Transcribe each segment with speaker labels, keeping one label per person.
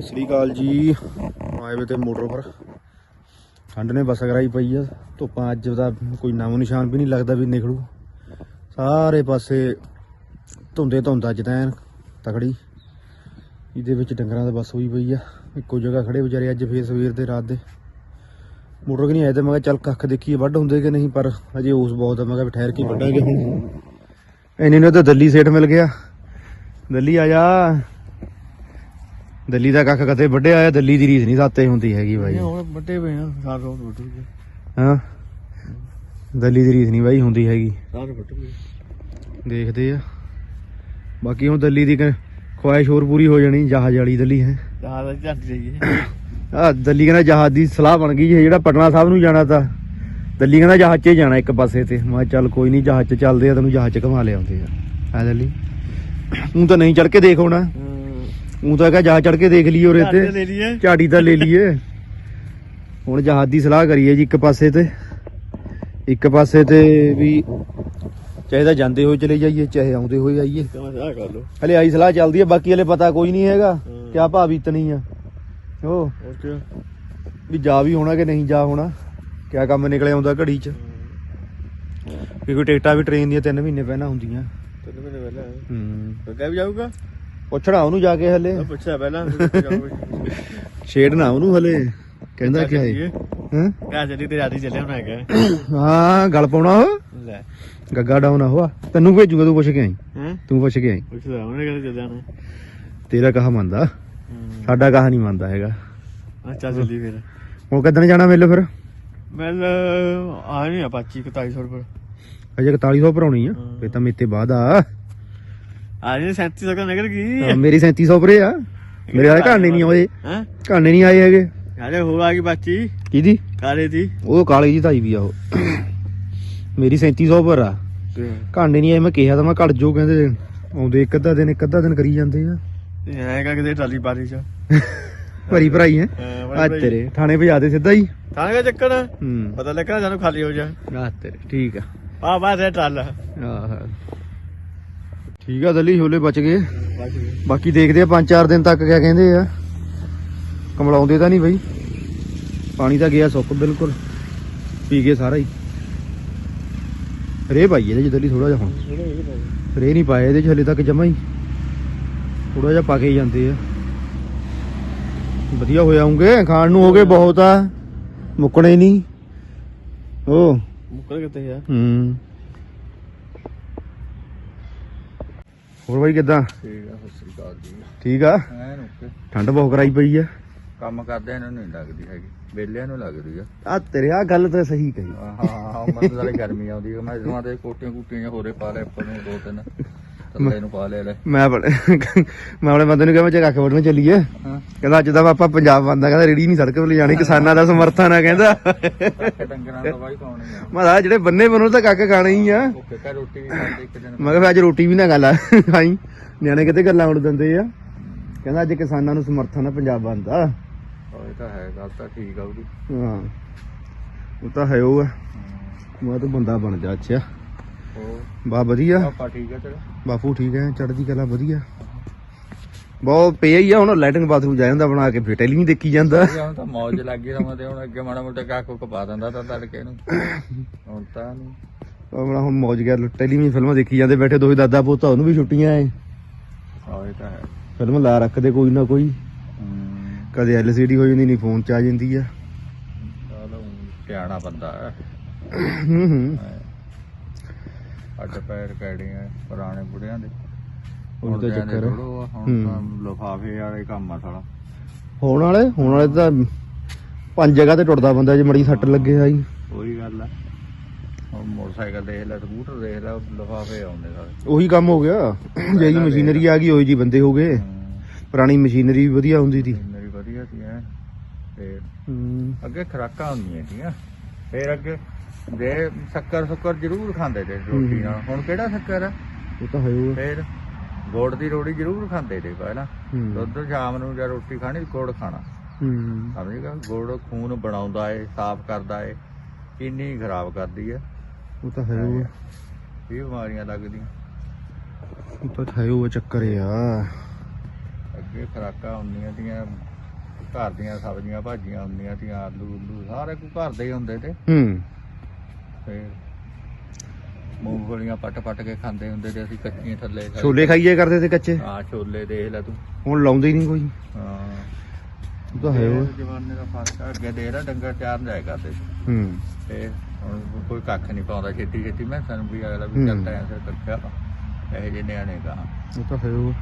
Speaker 1: ਸਤਿ ਸ੍ਰੀ ਅਕਾਲ ਜੀ। ਆਏ ਵੇ ਤੇ ਮੋਟਰ ਪਰ। ਠੰਡ ਨੇ ਬਸ ਕਰਾਈ ਪਈ ਆ। ਧੁੱਪਾਂ ਅੱਜ ਦਾ ਕੋਈ ਨਾਮੋ ਨਿਸ਼ਾਨ ਵੀ ਨਹੀਂ ਲੱਗਦਾ ਵੀ ਨਿਕਲੂ ਸਾਰੇ ਪਾਸੇ ਧੁੰਦੇ ਧੁੰਦ ਅੱਜ ਤਾਂ ਐਨ ਤਕੜੀ। ਇਹਦੇ ਵਿੱਚ ਡੰਗਰਾਂ ਦਾ ਬਸ ਹੋਈ ਪਈ ਆ। ਇੱਕੋ ਜਗ੍ਹਾ ਖੜੇ ਵਿਚਾਰੇ ਅੱਜ ਫੇਰ ਸਵੇਰ ਦੇ ਰਾਤ ਦੇ। ਮੋਟਰ ਕਿ ਨਹੀਂ ਆਏ ਤੇ ਮੈਂ ਕਿਹਾ ਚੱਲ ਕੱਖ ਦੇਖੀਏ ਵੱਢ ਹੁੰਦੇ ਕਿ ਨਹੀਂ, ਪਰ ਅਜੇ ਉਸ ਬਹੁਤ ਆ। ਮੈਂ ਕਿਹਾ ਵੀ ਠਹਿਰ ਕੇ ਵੱਢਾਂਗੇ ਹੁਣ। ਇੰਨੇ ਨੂੰ ਤਾਂ ਦੱਲੀ ਸੇਠ ਮਿਲ ਗਿਆ। ਦੱਲੀ ਆ ਜਾ। ਦੱਲੀ ਦਾ ਕੱਖ ਕਦੇ ਵੱਢਿਆ ਆ ਦੱਲੀ ਦੀ ਰੀਸ ਨਹੀਂ ਸਾਤੇ ਹੁੰਦੀ ਹੈਗੀ ਬਾਈ।
Speaker 2: ਹੁਣ ਵੱਡੇ ਪਏ ਆ ਸਾਰ ਰੋਡ ਵੱਟ ਗਏ
Speaker 1: ਹਾਂ? ਦੱਲੀ ਦੀ ਰੀਸ ਨਹੀਂ ਬਾਈ ਹੁੰਦੀ ਹੈਗੀ।
Speaker 2: ਸਾਰ ਵੱਟ ਗਏ
Speaker 1: ਦੇਖਦੇ ਆ। ਬਾਕੀ ਹੁਣ ਦੱਲੀ ਦੀ ਖੁਆਇਸ਼ ਹੋਰ ਪੂਰੀ ਹੋ ਜਾਣੀ ਜਹਾਜ਼ ਵਾਲੀ ਦੱਲੀ ਹੈ।
Speaker 2: ਜਹਾਜ਼ ਦਾ ਝੱਟ ਜਾਈਏ
Speaker 1: ਆ ਦੱਲੀ ਕਹਿੰਦਾ ਜਹਾਜ਼ ਦੀ ਸਲਾਹ ਬਣ ਗਈ ਜਿਹੜਾ ਪਟਨਾ ਸਾਹਿਬ ਨੂੰ ਜਾਣਾ ਤਾਂ ਦੱਲੀ ਕਹਿੰਦਾ ਜਹਾਜ਼ 'ਚ ਜਾਣਾ ਇੱਕ ਪਾਸੇ ਤੇ। ਮੈਂ ਚੱਲ ਕੋਈ ਨਹੀਂ ਜਹਾਜ਼ 'ਚ ਚੱਲਦੇ ਆ ਤੈਨੂੰ ਜਹਾਜ਼ 'ਚ ਘੁਮਾ ਲਿਆਉਂਦੇ ਆ। ਆ ਦੱਲੀ? ਤੂੰ ਤਾਂ ਨਹੀਂ ਚੜ ਕੇ ਦੇਖ ਹੋਣਾ ਉਹ ਤਾਂ ਕਹਾ ਜਹਾਜ਼ ਚੜ ਕੇ ਦੇਖ ਲਈਏ ਉਰੇ
Speaker 2: ਝਾੜੀ
Speaker 1: ਤੇ
Speaker 2: ਲੈ ਲਈਏ।
Speaker 1: ਝਾੜੀ ਤਾਂ ਲੈ ਲਈਏ। ਹੁਣ ਜਹਾਜ਼ ਦੀ ਸਲਾਹ ਕਰੀਏ ਜੀ ਇੱਕ ਪਾਸੇ ਤੇ। ਇੱਕ ਪਾਸੇ ਤੇ ਵੀ ਚਾਹੇ ਤਾਂ ਜਾਂਦੇ ਹੋਏ ਚਲੇ ਜਾਈਏ ਚਾਹੇ ਆਉਂਦੇ ਹੋਏ ਆਈਏ।
Speaker 2: ਕਰ ਲੋ
Speaker 1: ਹਲੇ ਆਈ ਸਲਾਹ ਚੱਲਦੀ ਹੈ ਬਾਕੀ ਹਲੇ ਪਤਾ ਕੋਈ ਨਹੀਂ ਹੈਗਾ
Speaker 2: ਹਾਂ।
Speaker 1: ਕਿਆ ਭਾਅ ਬੀਤਣੀ ਆ। ਉਹ
Speaker 2: ਓਕੇ
Speaker 1: ਵੀ ਜਾ ਵੀ ਹੋਣਾ ਕਿ ਨਹੀਂ ਜਾ ਹੋਣਾ? ਕਿਆ ਕੰਮ ਨਿਕਲੇ ਆਉਂਦਾ ਘੜੀ 'ਚ? ਕੋਈ ਟਿਕਟਾਂ ਵੀ ਟ੍ਰੇਨ ਦੀਆਂ 3 ਮਹੀਨੇ ਪਹਿਲਾਂ ਹੁੰਦੀਆਂ।
Speaker 2: ਤਿੰਨ ਮਹੀਨੇ ਪਹਿਲਾਂ।
Speaker 1: ਹੂੰ।
Speaker 2: ਕਹਿ ਵੀ ਜਾਊਗਾ?
Speaker 1: ਪੁੱਛਣਾ ਉਹਨੂੰ ਜਾ ਕੇ ਹਲੇ।
Speaker 2: ਪੁੱਛਿਆ ਪਹਿਲਾਂ
Speaker 1: ਛੇੜਨਾ ਉਹਨੂੰ ਹਲੇ। ਕਹਿੰਦਾ ਕਿਆ ਹੈ ਹਾਂ?
Speaker 2: ਕਾ ਜਦੀ ਤੇ ਰਾਤੀ ਚੱਲਿਆ ਹੁਣ ਹੈਗਾ
Speaker 1: ਹਾਂ ਗੱਲ ਪਾਉਣਾ ਉਹ?
Speaker 2: ਲੈ।
Speaker 1: ਗੱਗਾ ਡਾਊਨ ਆ। ਹੋਆ ਤੈਨੂੰ ਭੇਜੂਗਾ ਤੂੰ ਪੁੱਛ ਕੇ ਆਈ। ਤੂੰ ਪੁੱਛ ਕੇ ਆਈ।
Speaker 2: ਪੁੱਛਦਾ ਉਹਨੇ ਕਦੇ
Speaker 1: ਤੇਰਾ ਕਹਾ ਮੰਨਦਾ। ਸਾਡਾ ਕਹਾ ਨਹੀਂ ਮੰਨਦਾ ਹੈਗਾ।
Speaker 2: ਅੱਛਾ ਚੱਲੀ ਫਿਰ।
Speaker 1: ਹੁਣ ਕਦਣ ਜਾਣਾ ਮੇਲੇ ਫਿਰ?
Speaker 2: ਮੈਂ ਆ ਨਹੀਂ ਆ 25 4100 ਰੁਪਏ।
Speaker 1: ਅਜੇ 4100 ਭਰਾਉਣੀ ਆ। ਫੇ ਤਾਂ ਮੇਤੇ ਬਾਅਦ ਆ।
Speaker 2: ਆ ਨਹੀਂ 3700 ਦਾ ਨਿਕਲ ਗਈ?
Speaker 1: ਹਾਂ, ਮੇਰੀ 3700 ਭਰੇ ਆ। ਮੇਰੇ ਵਾਲੇ ਘਾਣੇ ਨਹੀਂ ਆਏ।
Speaker 2: ਹੈ?
Speaker 1: ਘਾਣੇ ਨਹੀਂ ਆਏ ਹੈਗੇ।
Speaker 2: ਹਾਲੇ ਹੋ ਆ ਗਈ ਬਾਚੀ।
Speaker 1: ਕਿਹਦੀ?
Speaker 2: ਕਾਲੇ ਦੀ?
Speaker 1: ਉਹ ਕਾਲੀ ਜੀ ਤਾਈ ਵੀ ਆ ਉਹ। ਮੇਰੀ 3700 ਪਰ ਆ। ਘਾਣੇ ਨਹੀਂ ਆਏ ਮੈਂ ਕਿਹਾ ਤਾਂ ਮੈਂ ਘੜ ਜੋ ਕਹਿੰਦੇ। ਆਉਂਦੇ ਇੱਕ ਅੱਧਾ ਦਿਨ ਇੱਕ ਅੱਧਾ ਦਿਨ ਕਰੀ ਜਾਂਦੇ ਆ।
Speaker 2: ਕਿਤੇ ਪਾਰੀ ਚ।
Speaker 1: ਭਰੀ ਭਰਾਈ ਹੈ।
Speaker 2: ਹਾਂ,
Speaker 1: ਆ ਤੇਰੇ। ਥਾਣੇ ਭਜਾ ਦੇ ਸਿੱਧਾ ਹੀ।
Speaker 2: ਥਾਣੇ ਦਾ ਚੱਕਰ? ਆ।
Speaker 1: ਹੂੰ।
Speaker 2: ਪਤਾ ਲੱਗਣਾ ਸਾਨੂੰ ਖਾਲੀ ਹੋ ਜਾ।
Speaker 1: ਆ ਤੇਰੇ। ਠੀਕ ਆ।
Speaker 2: ਆ ਹੈ ਟਰਾਲਾ।
Speaker 1: ਆਹ। ਠੀਕ ਆ ਦੱਲੀ ਛੋਲੇ ਬਚ ਗਏ। ਬਾਕੀ ਦੇਖਦੇ ਆ ਪੰਜ ਚਾਰ ਦਿਨ ਤੱਕ ਕਿਆ ਕਹਿੰਦੇ ਆ। ਕਮਲਾਉਂਦੇ ਤਾਂ ਨਹੀਂ ਬਈ। ਪਾਣੀ ਤਾਂ ਗਿਆ ਸੁੱਕ ਬਿਲਕੁਲ। ਪੀ ਗਏ ਸਾਰਾ ਹੀ। ਰੇ ਪਾਈ ਇਹਦੇ ਚ ਦੱਲੀ ਥੋੜਾ ਜਿਹਾ ਹੁਣ। ਰੇ ਨਹੀਂ ਪਾਏ ਇਹਦੇ ਚ ਹਲੇ ਤੱਕ ਜਮਾ ਹੀ। ਥੋੜਾ ਜਿਹਾ ਪਾ ਕੇ ਹੀ ਜਾਂਦੇ ਆ। ਵਧੀਆ ਹੋ ਜਾਉਂਗੇ ਖਾਣ ਨੂੰ ਹੋ ਗਏ ਬਹੁਤ ਆ। ਮੁੱਕਣੇ ਨਹੀਂ। ਓ।
Speaker 2: ਮੁੱਕਰ ਕਿਤੇ ਯਾਰ
Speaker 1: ਹੂੰ। ਹੋਰ ਬਾਈ ਕਿੱਦਾਂ?
Speaker 3: ਠੀਕ ਆ ਸਤਿ ਸ੍ਰੀ ਅਕਾਲ ਜੀ।
Speaker 1: ਠੀਕ ਆ?
Speaker 3: ਐਨ ਓਕੇ।
Speaker 1: ਠੰਡ ਬਹੁਤ ਕਰਾਈ ਪਈ ਆ।
Speaker 3: ਕੰਮ ਕਰਦੇ ਇਹਨਾਂ ਨੂੰ ਨਹੀਂ ਲੱਗਦੀ ਹੈਗੀ। ਵਿਹਲਿਆਂ ਨੂੰ ਲੱਗਦੀ ਆ।
Speaker 1: ਆ ਤੇਰੇ ਆ ਗੱਲ ਤਾਂ ਸਹੀ ਕਹੀ।
Speaker 3: ਹਾਂ ਹਾਂ ਮਨ ਨਾਲੇ ਗਰਮੀ ਆਉਂਦੀ ਆ। ਮੈਂ ਜਮਾਂ ਤੇ ਕੋਟੀਆਂ ਕੁੱਟੀਆਂ ਹੋਰੇ ਪਾ ਲੈ ਉੱਪਰ ਨੂੰ ਦੋ ਤਿੰਨ। ਥੱਲੇ ਨੂੰ ਪਾ ਲਿਆ ਲੈ।
Speaker 1: ਮੈਂ ਬੜੇ ਮੈਂ ਆਪਣੇ ਬੰਦੇ ਨੂੰ ਕਿਹਾ ਮੈਂ ਚੱਕ ਕੱਖ ਵੜਨ ਚੱਲੀਏ। ਕਹਿੰਦਾ ਅੱਜ ਦਾ ਆਪਾਂ ਪੰਜਾਬ ਬੰਦਾ ਕਹਿੰਦਾ ਰੇੜੀ ਨਹੀਂ ਸੜਕ ਤੇ ਲਿਜਾਣੀ ਕਿਸਾਨਾਂ ਦਾ ਸਮਰਥਨ ਆ ਕਹਿੰਦਾ।
Speaker 3: ਕੱਖ ਡੰਗਰਾਂ ਦਾ ਵਾਈ ਪਾਉਣੀ ਆ?
Speaker 1: ਮੈਂ ਕਿਹਾ ਜਿਹੜੇ ਬੰਨੇ ਬਣੋ ਤਾਂ ਕੱਖ ਖਾਣੇ ਹੀ ਆ।
Speaker 3: ਓਕੇ ਕਾ ਰੋਟੀ ਵੀ ਖਾਂਦੇ ਇੱਕ ਦਿਨ।
Speaker 1: ਮੈਂ ਕਿਹਾ ਅੱਜ ਰੋਟੀ ਵੀ ਨਾ ਗੱਲ ਆ ਖਾਈ। ਨਿਆਣੇ ਕਿਤੇ ਗੱਲਾਂ ਉੜ ਦਿੰਦੇ ਆ। ਕਹਿੰਦਾ ਅੱਜ ਕਿਸਾਨਾਂ ਨੂੰ ਸਮਰਥਨ ਆ ਪੰਜਾਬ ਬੰਦ ਦਾ
Speaker 3: ਉਹ ਤਾਂ ਹੈ ਗੱਲ ਤਾਂ ਠੀਕ ਆ ਉਹਦੀ।
Speaker 1: ਹਾਂ। ਉਹ ਤਾਂ ਹੈ ਉਹ ਆ। ਮੈਂ ਤਾਂ ਬੰਦਾ ਬਣ ਜਾ ਅੱਛਾ। ਬਾ ਵਧੀਆ।
Speaker 3: ਪਾਪਾ ਠੀਕ ਆ ਤੇਰਾ
Speaker 1: ਬਾਪੂ ਠੀਕ ਹੈ ਚੜ੍ਹਦੀ ਕਲਾ ਵਧੀਆ। ਬਹੁਤ ਪਿਆ ਹੀ ਆ ਹੁਣ ਲੈਟਰਿੰਗ ਬਾਥਰੂਮ ਜਾ ਜਾਂਦਾ ਬਣਾ ਕੇ ਫਿਰ ਟੈਲੀਵਿਜ਼ਨ ਦੇਖੀ ਜਾਂਦਾ।
Speaker 3: ਹੁਣ ਤਾਂ ਮੌਜ ਲੱਗੀ ਰਵਾਂ ਤੇ ਹੁਣ ਅੱਗੇ ਮਾੜਾ ਮੋਟਾ ਕਾਕੂ ਕਪਾ ਦਿੰਦਾ ਤਾਂ ਤੜਕੇ ਨੂੰ। ਹੁਣ ਤਾਂ ਨਹੀਂ।
Speaker 1: ਆਪਣਾ ਹੁਣ ਮੌਜ ਗਿਆ ਟੈਲੀਵਿਜ਼ਨ ਫਿਲਮਾਂ ਦੇਖੀ ਜਾਂਦੇ ਬੈਠੇ ਦੋਹੇ ਦਾਦਾ ਪੋਤਾ ਉਹਨੂੰ ਵੀ ਛੁੱਟੀਆਂ ਐ।
Speaker 3: ਇਹ ਤਾਂ ਹੈ।
Speaker 1: ਫਿਲਮ ਲਾ ਰੱਖਦੇ ਕੋਈ ਨਾ ਕੋਈ।
Speaker 3: ਹੂੰ।
Speaker 1: ਕਦੇ ਐਲਸੀਡੀ ਹੋ ਜਾਂਦੀ ਨਹੀਂ ਫੋਨ ਚ ਆ ਜਾਂਦੀ ਆ।
Speaker 3: ਚਲੋ ਸਿਆਣਾ ਬੰਦਾ ਹੈ
Speaker 1: ਹੂੰ। ਹੂੰ।
Speaker 3: ਅੱਡ ਪੈਰ ਕੈੜੇ ਆ ਪੁਰਾਣੇ ਬੁੜਿਆਂ ਦੇ।
Speaker 1: ਉਹ ਤਾਂ ਚੱਕਰ ਆ।
Speaker 3: ਹੁਣ। ਤਾਂ ਲਫਾਫੇ ਵਾਲੇ ਕੰਮ ਆ ਸਾਲਾ।
Speaker 1: ਹੋਣ ਵਾਲੇ ਹੋਣ ਵਾਲੇ ਤਾਂ ਪੰਜ ਜਗ੍ਹਾ ਤੇ ਟੁੱਟਦਾ ਬੰਦਾ ਜੇ ਮੜੀ ਸੱਟ ਲੱਗੇ ਆਈ।
Speaker 3: ਉਹੀ ਗੱਲ ਆ। ਹੁਣ ਮੋਟਰਸਾਈਕਲ ਦੇਖ ਲੈ ਸਕੂਟਰ ਦੇਖ ਲੈ ਲਫਾਫੇ ਆਉਂਦੇ ਸਾਰੇ।
Speaker 1: ਉਹੀ ਕੰਮ ਹੋ ਗਿਆ। ਜਿਹੜੀ ਮਸ਼ੀਨਰੀ ਆ ਗਈ ਉਹੀ ਜੀ ਬੰਦੇ ਹੋ ਗਏ। ਪੁਰਾਣੀ ਮਸ਼ੀਨਰੀ ਵੀ ਵਧੀਆ ਹੁੰਦੀ ਸੀ।
Speaker 3: ਮੇਰੀ ਵਧੀਆ ਸੀ ਐ ਤੇ ਅੱਗੇ ਖਰਾਕਾਂ ਹੁੰਦੀਆਂ ਸੀਆਂ ਫੇਰ ਅੱਗੇ ਦੇ ਸ਼ੱਕਰ ਸ਼ੱਕਰ ਜ਼ਰੂਰ ਖਾਂਦੇ ਤੇ ਰੋਟੀ ਨਾਲ। ਹੁਣ ਕਿਹੜਾ ਸ਼ੱਕਰ ਆ?
Speaker 1: ਉਹ ਤਾਂ ਹੈ ਉਹ
Speaker 3: ਫੇਰ ਗੁੜ ਦੀ ਰੋਟੀ ਜ਼ਰੂਰ ਖਾਂਦੇ ਤੇ ਪਹਿਲਾਂ। ਦੁੱਧ ਸ਼ਾਮ ਨੂੰ ਜਾਂ ਰੋਟੀ ਖਾਣੀ ਗੁੜ ਖਾਣਾ।
Speaker 1: ਹੂੰ।
Speaker 3: ਸਮਝੇਗਾ ਗੁੜ ਖੂਨ ਬਣਾਉਂਦਾ ਏ ਸਾਫ਼ ਕਰਦਾ ਏ ਕਿੰਨੀ ਖਰਾਬ ਕਰਦੀ ਆ
Speaker 1: ਉਹ ਤਾਂ ਹੈ ਉਹ
Speaker 3: ਇਹ ਬਿਮਾਰੀਆਂ ਲੱਗਦੀਆਂ।
Speaker 1: ਉਹ ਤਾਂ ਹੈ ਉਹ ਚੱਕਰ ਆ।
Speaker 3: ਅੱਗੇ ਖਰਾਕਾਂ ਹੁੰਦੀਆਂ ਤੀਆਂ ਘਰ ਦੀਆਂ ਸਬਜ਼ੀਆਂ ਭਾਜੀਆਂ ਹੁੰਦੀਆਂ ਤੀਆਂ ਆਲੂ ਉਲੂ ਸਾਰੇ ਕੁ ਘਰ ਦੇ ਹੀ ਹੁੰਦੇ ਤੇ।
Speaker 1: ਹੂੰ।
Speaker 3: ਫਿਰ ਮੂੰਗਫਲੀਆਂ ਪੱਟ ਪੱਟ ਕੇ ਖਾਂਦੇ ਹੁੰਦੇ ਤੇ ਅਸੀਂ ਕੱਚੀਆਂ ਥੱਲੇ ਖਾਈ-
Speaker 1: ਛੋਲੇ ਖਾਈਏ ਕਰਦੇ ਤੇ ਕੱਚੇ?
Speaker 3: ਹਾਂ ਛੋਲੇ ਦੇਖ ਲੈ ਤੂੰ।
Speaker 1: ਹੁਣ ਲਾਉਂਦੇ ਹੀ ਨਹੀਂ ਕੋਈ।
Speaker 3: ਹਾਂ।
Speaker 1: ਉਹ ਤਾਂ ਹੈ ਉਹ
Speaker 3: ਇਹ ਜ਼ਮਾਨੇ ਦਾ ਫ਼ਰਕ ਆ ਅੱਗੇ ਦੇ ਨਾ ਡੰਗਰ ਚਾਰ ਜਾਇਆ ਕਰਦੇ ਸੀ।
Speaker 1: ਹੂੰ।
Speaker 3: ਤੇ ਹੁਣ ਕੋਈ ਕੱਖ ਨਹੀਂ ਪਾਉਂਦਾ ਛੇਤੀ ਛੇਤੀ। ਮੈਂ ਸਾਨੂੰ ਵੀ ਅਗਲਾ
Speaker 1: ਹੂੰ।
Speaker 3: ਵੀ ਚੱਲਦਾ ਐ ਫਿਰ ਕੱਖਿਆ ਇਹ ਜਿਹੇ ਨਿਆਣੇ ਕਹਾ
Speaker 1: ਉਹ ਤਾਂ ਹੈ ਉਹ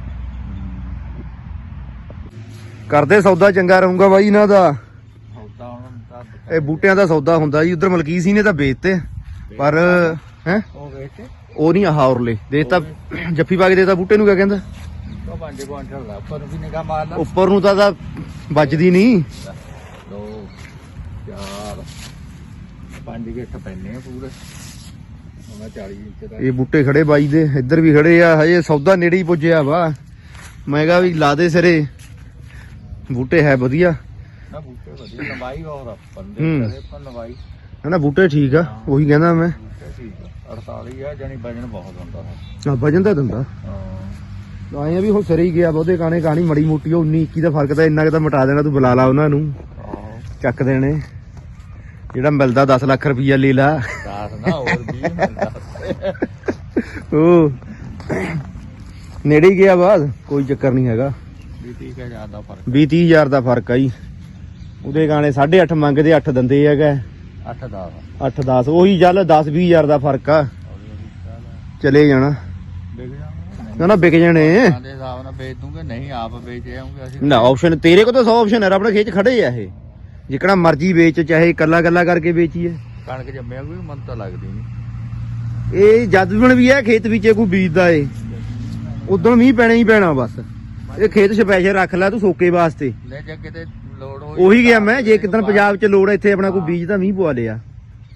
Speaker 1: ਕਰਦੇ ਸੌਦਾ ਚੰਗਾ ਰਹੂਗਾ ਬਾਈ ਇਹਨਾਂ ਦਾ।
Speaker 3: ਹੌਦਾ ਹੁਣ ਤਾਂ
Speaker 1: ਇਹ ਬੂਟਿਆਂ ਦਾ ਸੌਦਾ ਹੁੰਦਾ ਜੀ। ਉਧਰ ਮਲਕੀਤ ਸੀ ਨੇ ਤਾਂ ਵੇਚਤੇ। ਪਰ ਹੈ?
Speaker 3: ਉਹ
Speaker 1: ਨਹੀਂ ਆਹ ਔਰਲੇ ਦੇਤਾ ਜੱਫੀ ਪਾ ਕੇ ਦੇਤਾ ਬੂਟੇ ਨੂੰ ਕਿਆ ਕਹਿੰਦਾ?
Speaker 3: ਉਹ ਬਾਂਡੇ ਬਾਂਡੇ ਲਾ ਪਰ ਵੀ ਨਿਗਾਹ ਮਾਰ ਲਾ।
Speaker 1: ਉੱਪਰ ਨੂੰ ਤਾਂ ਤਾਂ ਵੱਜਦੀ ਨਹੀਂ।
Speaker 3: ਦੋ ਚਾਰ। ਪੰਜ ਗਿੱਠ ਪੈਨੇ ਆ ਪੂਰੇ। ਉਹਨਾਂ 40 ਇੰਚ ਦਾ।
Speaker 1: ਇਹ ਬੂਟੇ ਖੜੇ ਬਾਈ ਦੇ ਇੱਧਰ ਵੀ ਖੜੇ ਆ ਹਜੇ ਸੌਦਾ ਨੇੜੇ ਹੀ ਪੁੱਜਿਆ ਵਾ। ਮੈਂ ਕਿਹਾ ਵੀ ਲਾ ਦੇ ਸਿਰੇ। ਬੂਟੇ ਹੈ ਵਧੀਆ।
Speaker 3: ਨਾ ਬੂਟੇ ਵਧੀਆ ਲੰਬਾਈ ਹੋਰ। ਬੰਦੇ ਕਰੇ ਪਰ ਲੰਬਾਈ।
Speaker 1: ਹਨਾ ਬੂਟੇ ਠੀਕ ਆ ਉਹੀ ਕਹਿੰਦਾ ਮੈਂ।
Speaker 3: ਠੀਕ ਆ 48 ਆ ਜਾਨੀ ਵਜਨ ਬਹੁਤ ਹੁੰਦਾ ਹੈ।
Speaker 1: ਆ ਵਜਨ ਤਾਂ ਦਿੰਦਾ।
Speaker 3: ਹਾਂ।
Speaker 1: ਆਏ ਵੀ ਹੁਣ ਸਿਰੇ ਹੀ ਗਿਆ ਬਹੁਤੇ ਕਾਣੇ ਕਾਣੀ ਮੜੀ ਮੋਟੀ ਉਹ 19 21 ਦਾ ਫ਼ਰਕ ਤਾਂ ਇੰਨਾ ਕਿ ਤਾਂ ਮਿਟਾ ਦੇਣਾ ਤੂੰ ਬੁਲਾ ਲਾ ਉਹਨਾਂ ਨੂੰ। ਚੱਕ ਦੇਣੇ। ਜਿਹੜਾ ਮਿਲਦਾ 10 ਲੱਖ ਰੁਪਈਆ ਲੈ ਲਾ।
Speaker 3: ਦਾਸ ਨਾ ਹੋਰ ਵੀ ਮਿਲਦਾ।
Speaker 1: ਉਹ ਨੇੜੇ ਹੀ ਗਿਆ ਬਾਅਦ ਕੋਈ ਚੱਕਰ ਨਹੀਂ ਹੈਗਾ।
Speaker 3: ਵੀ ਠੀਕ ਹੈ ਜ਼ਿਆਦਾ ਫ਼ਰਕ।
Speaker 1: 20 30 ਹਜ਼ਾਰ ਦਾ ਫ਼ਰਕ ਆ ਜੀ। ਉਹਦੇ ਗਾਣੇ 8.5 ਮੰਗਦੇ 8 ਦਿੰਦੇ ਹੈਗਾ।
Speaker 3: 8 10
Speaker 1: 8 10 ਉਹੀ ਚੱਲ 10 20 ਹਜ਼ਾਰ ਦਾ ਫ਼ਰਕ ਆ। ਚਲੇ ਜਾਣਾ।
Speaker 3: ਦੇਖ ਜਾਵਾਂਗੇ
Speaker 1: ਨਾ ਨਾ ਵਿਕ ਜਾਣੇ।
Speaker 3: ਨਹੀਂ ਦੇ ਹਿਸਾਬ ਨਾਲ ਵੇਚ ਦੂੰਗੇ ਨਹੀਂ ਆਪ ਵੇਚ ਆਉਂਗੇ ਅਸੀਂ
Speaker 1: ਨਾ ਆਪਸ਼ਨ ਤੇਰੇ ਕੋਲ ਤਾਂ 100 ਆਪਸ਼ਨ ਹੈ ਖੇਚ ਖੜੇ ਆ ਇਹ। ਜਿਕਣਾ ਮਰਜ਼ੀ ਵੇਚ ਚਾਹੇ ਕੱਲਾ ਕੱਲਾ ਕਰਕੇ ਵੇਚੀਏ।
Speaker 3: ਕਣਕ ਜੰਮਿਆ ਕੋਈ ਮਨ ਤਾਂ ਲੱਗਦੀ ਨਹੀਂ
Speaker 1: ਇਹ ਜਦ ਵੀ ਵੀ ਹੈ ਖੇਤ ਵਿੱਚ ਕੋਈ ਬੀਜਦਾ ਏ ਉਦੋਂ ਮੀਂਹ ਪੈਣਾ ਹੀ ਪੈਣਾ ਬਸ। ਇਹ ਖੇਤ ਸਪੈਸ਼ਲ ਰੱਖ ਲੈ ਤੂੰ ਸੋਕੇ ਵਾਸਤੇ।
Speaker 3: ਲੈ ਜੇ ਕਿਤੇ ਲੋੜ ਹੋਈ
Speaker 1: ਉਹੀ ਗਿਆ ਮੈਂ ਜੇ ਕਿਦਨ ਪੰਜਾਬ 'ਚ ਲੋੜ ਇੱਥੇ ਆਪਣਾ ਕੋਈ ਬੀਜਦਾ ਮੀਂਹ ਪਵਾ ਲਿਆ।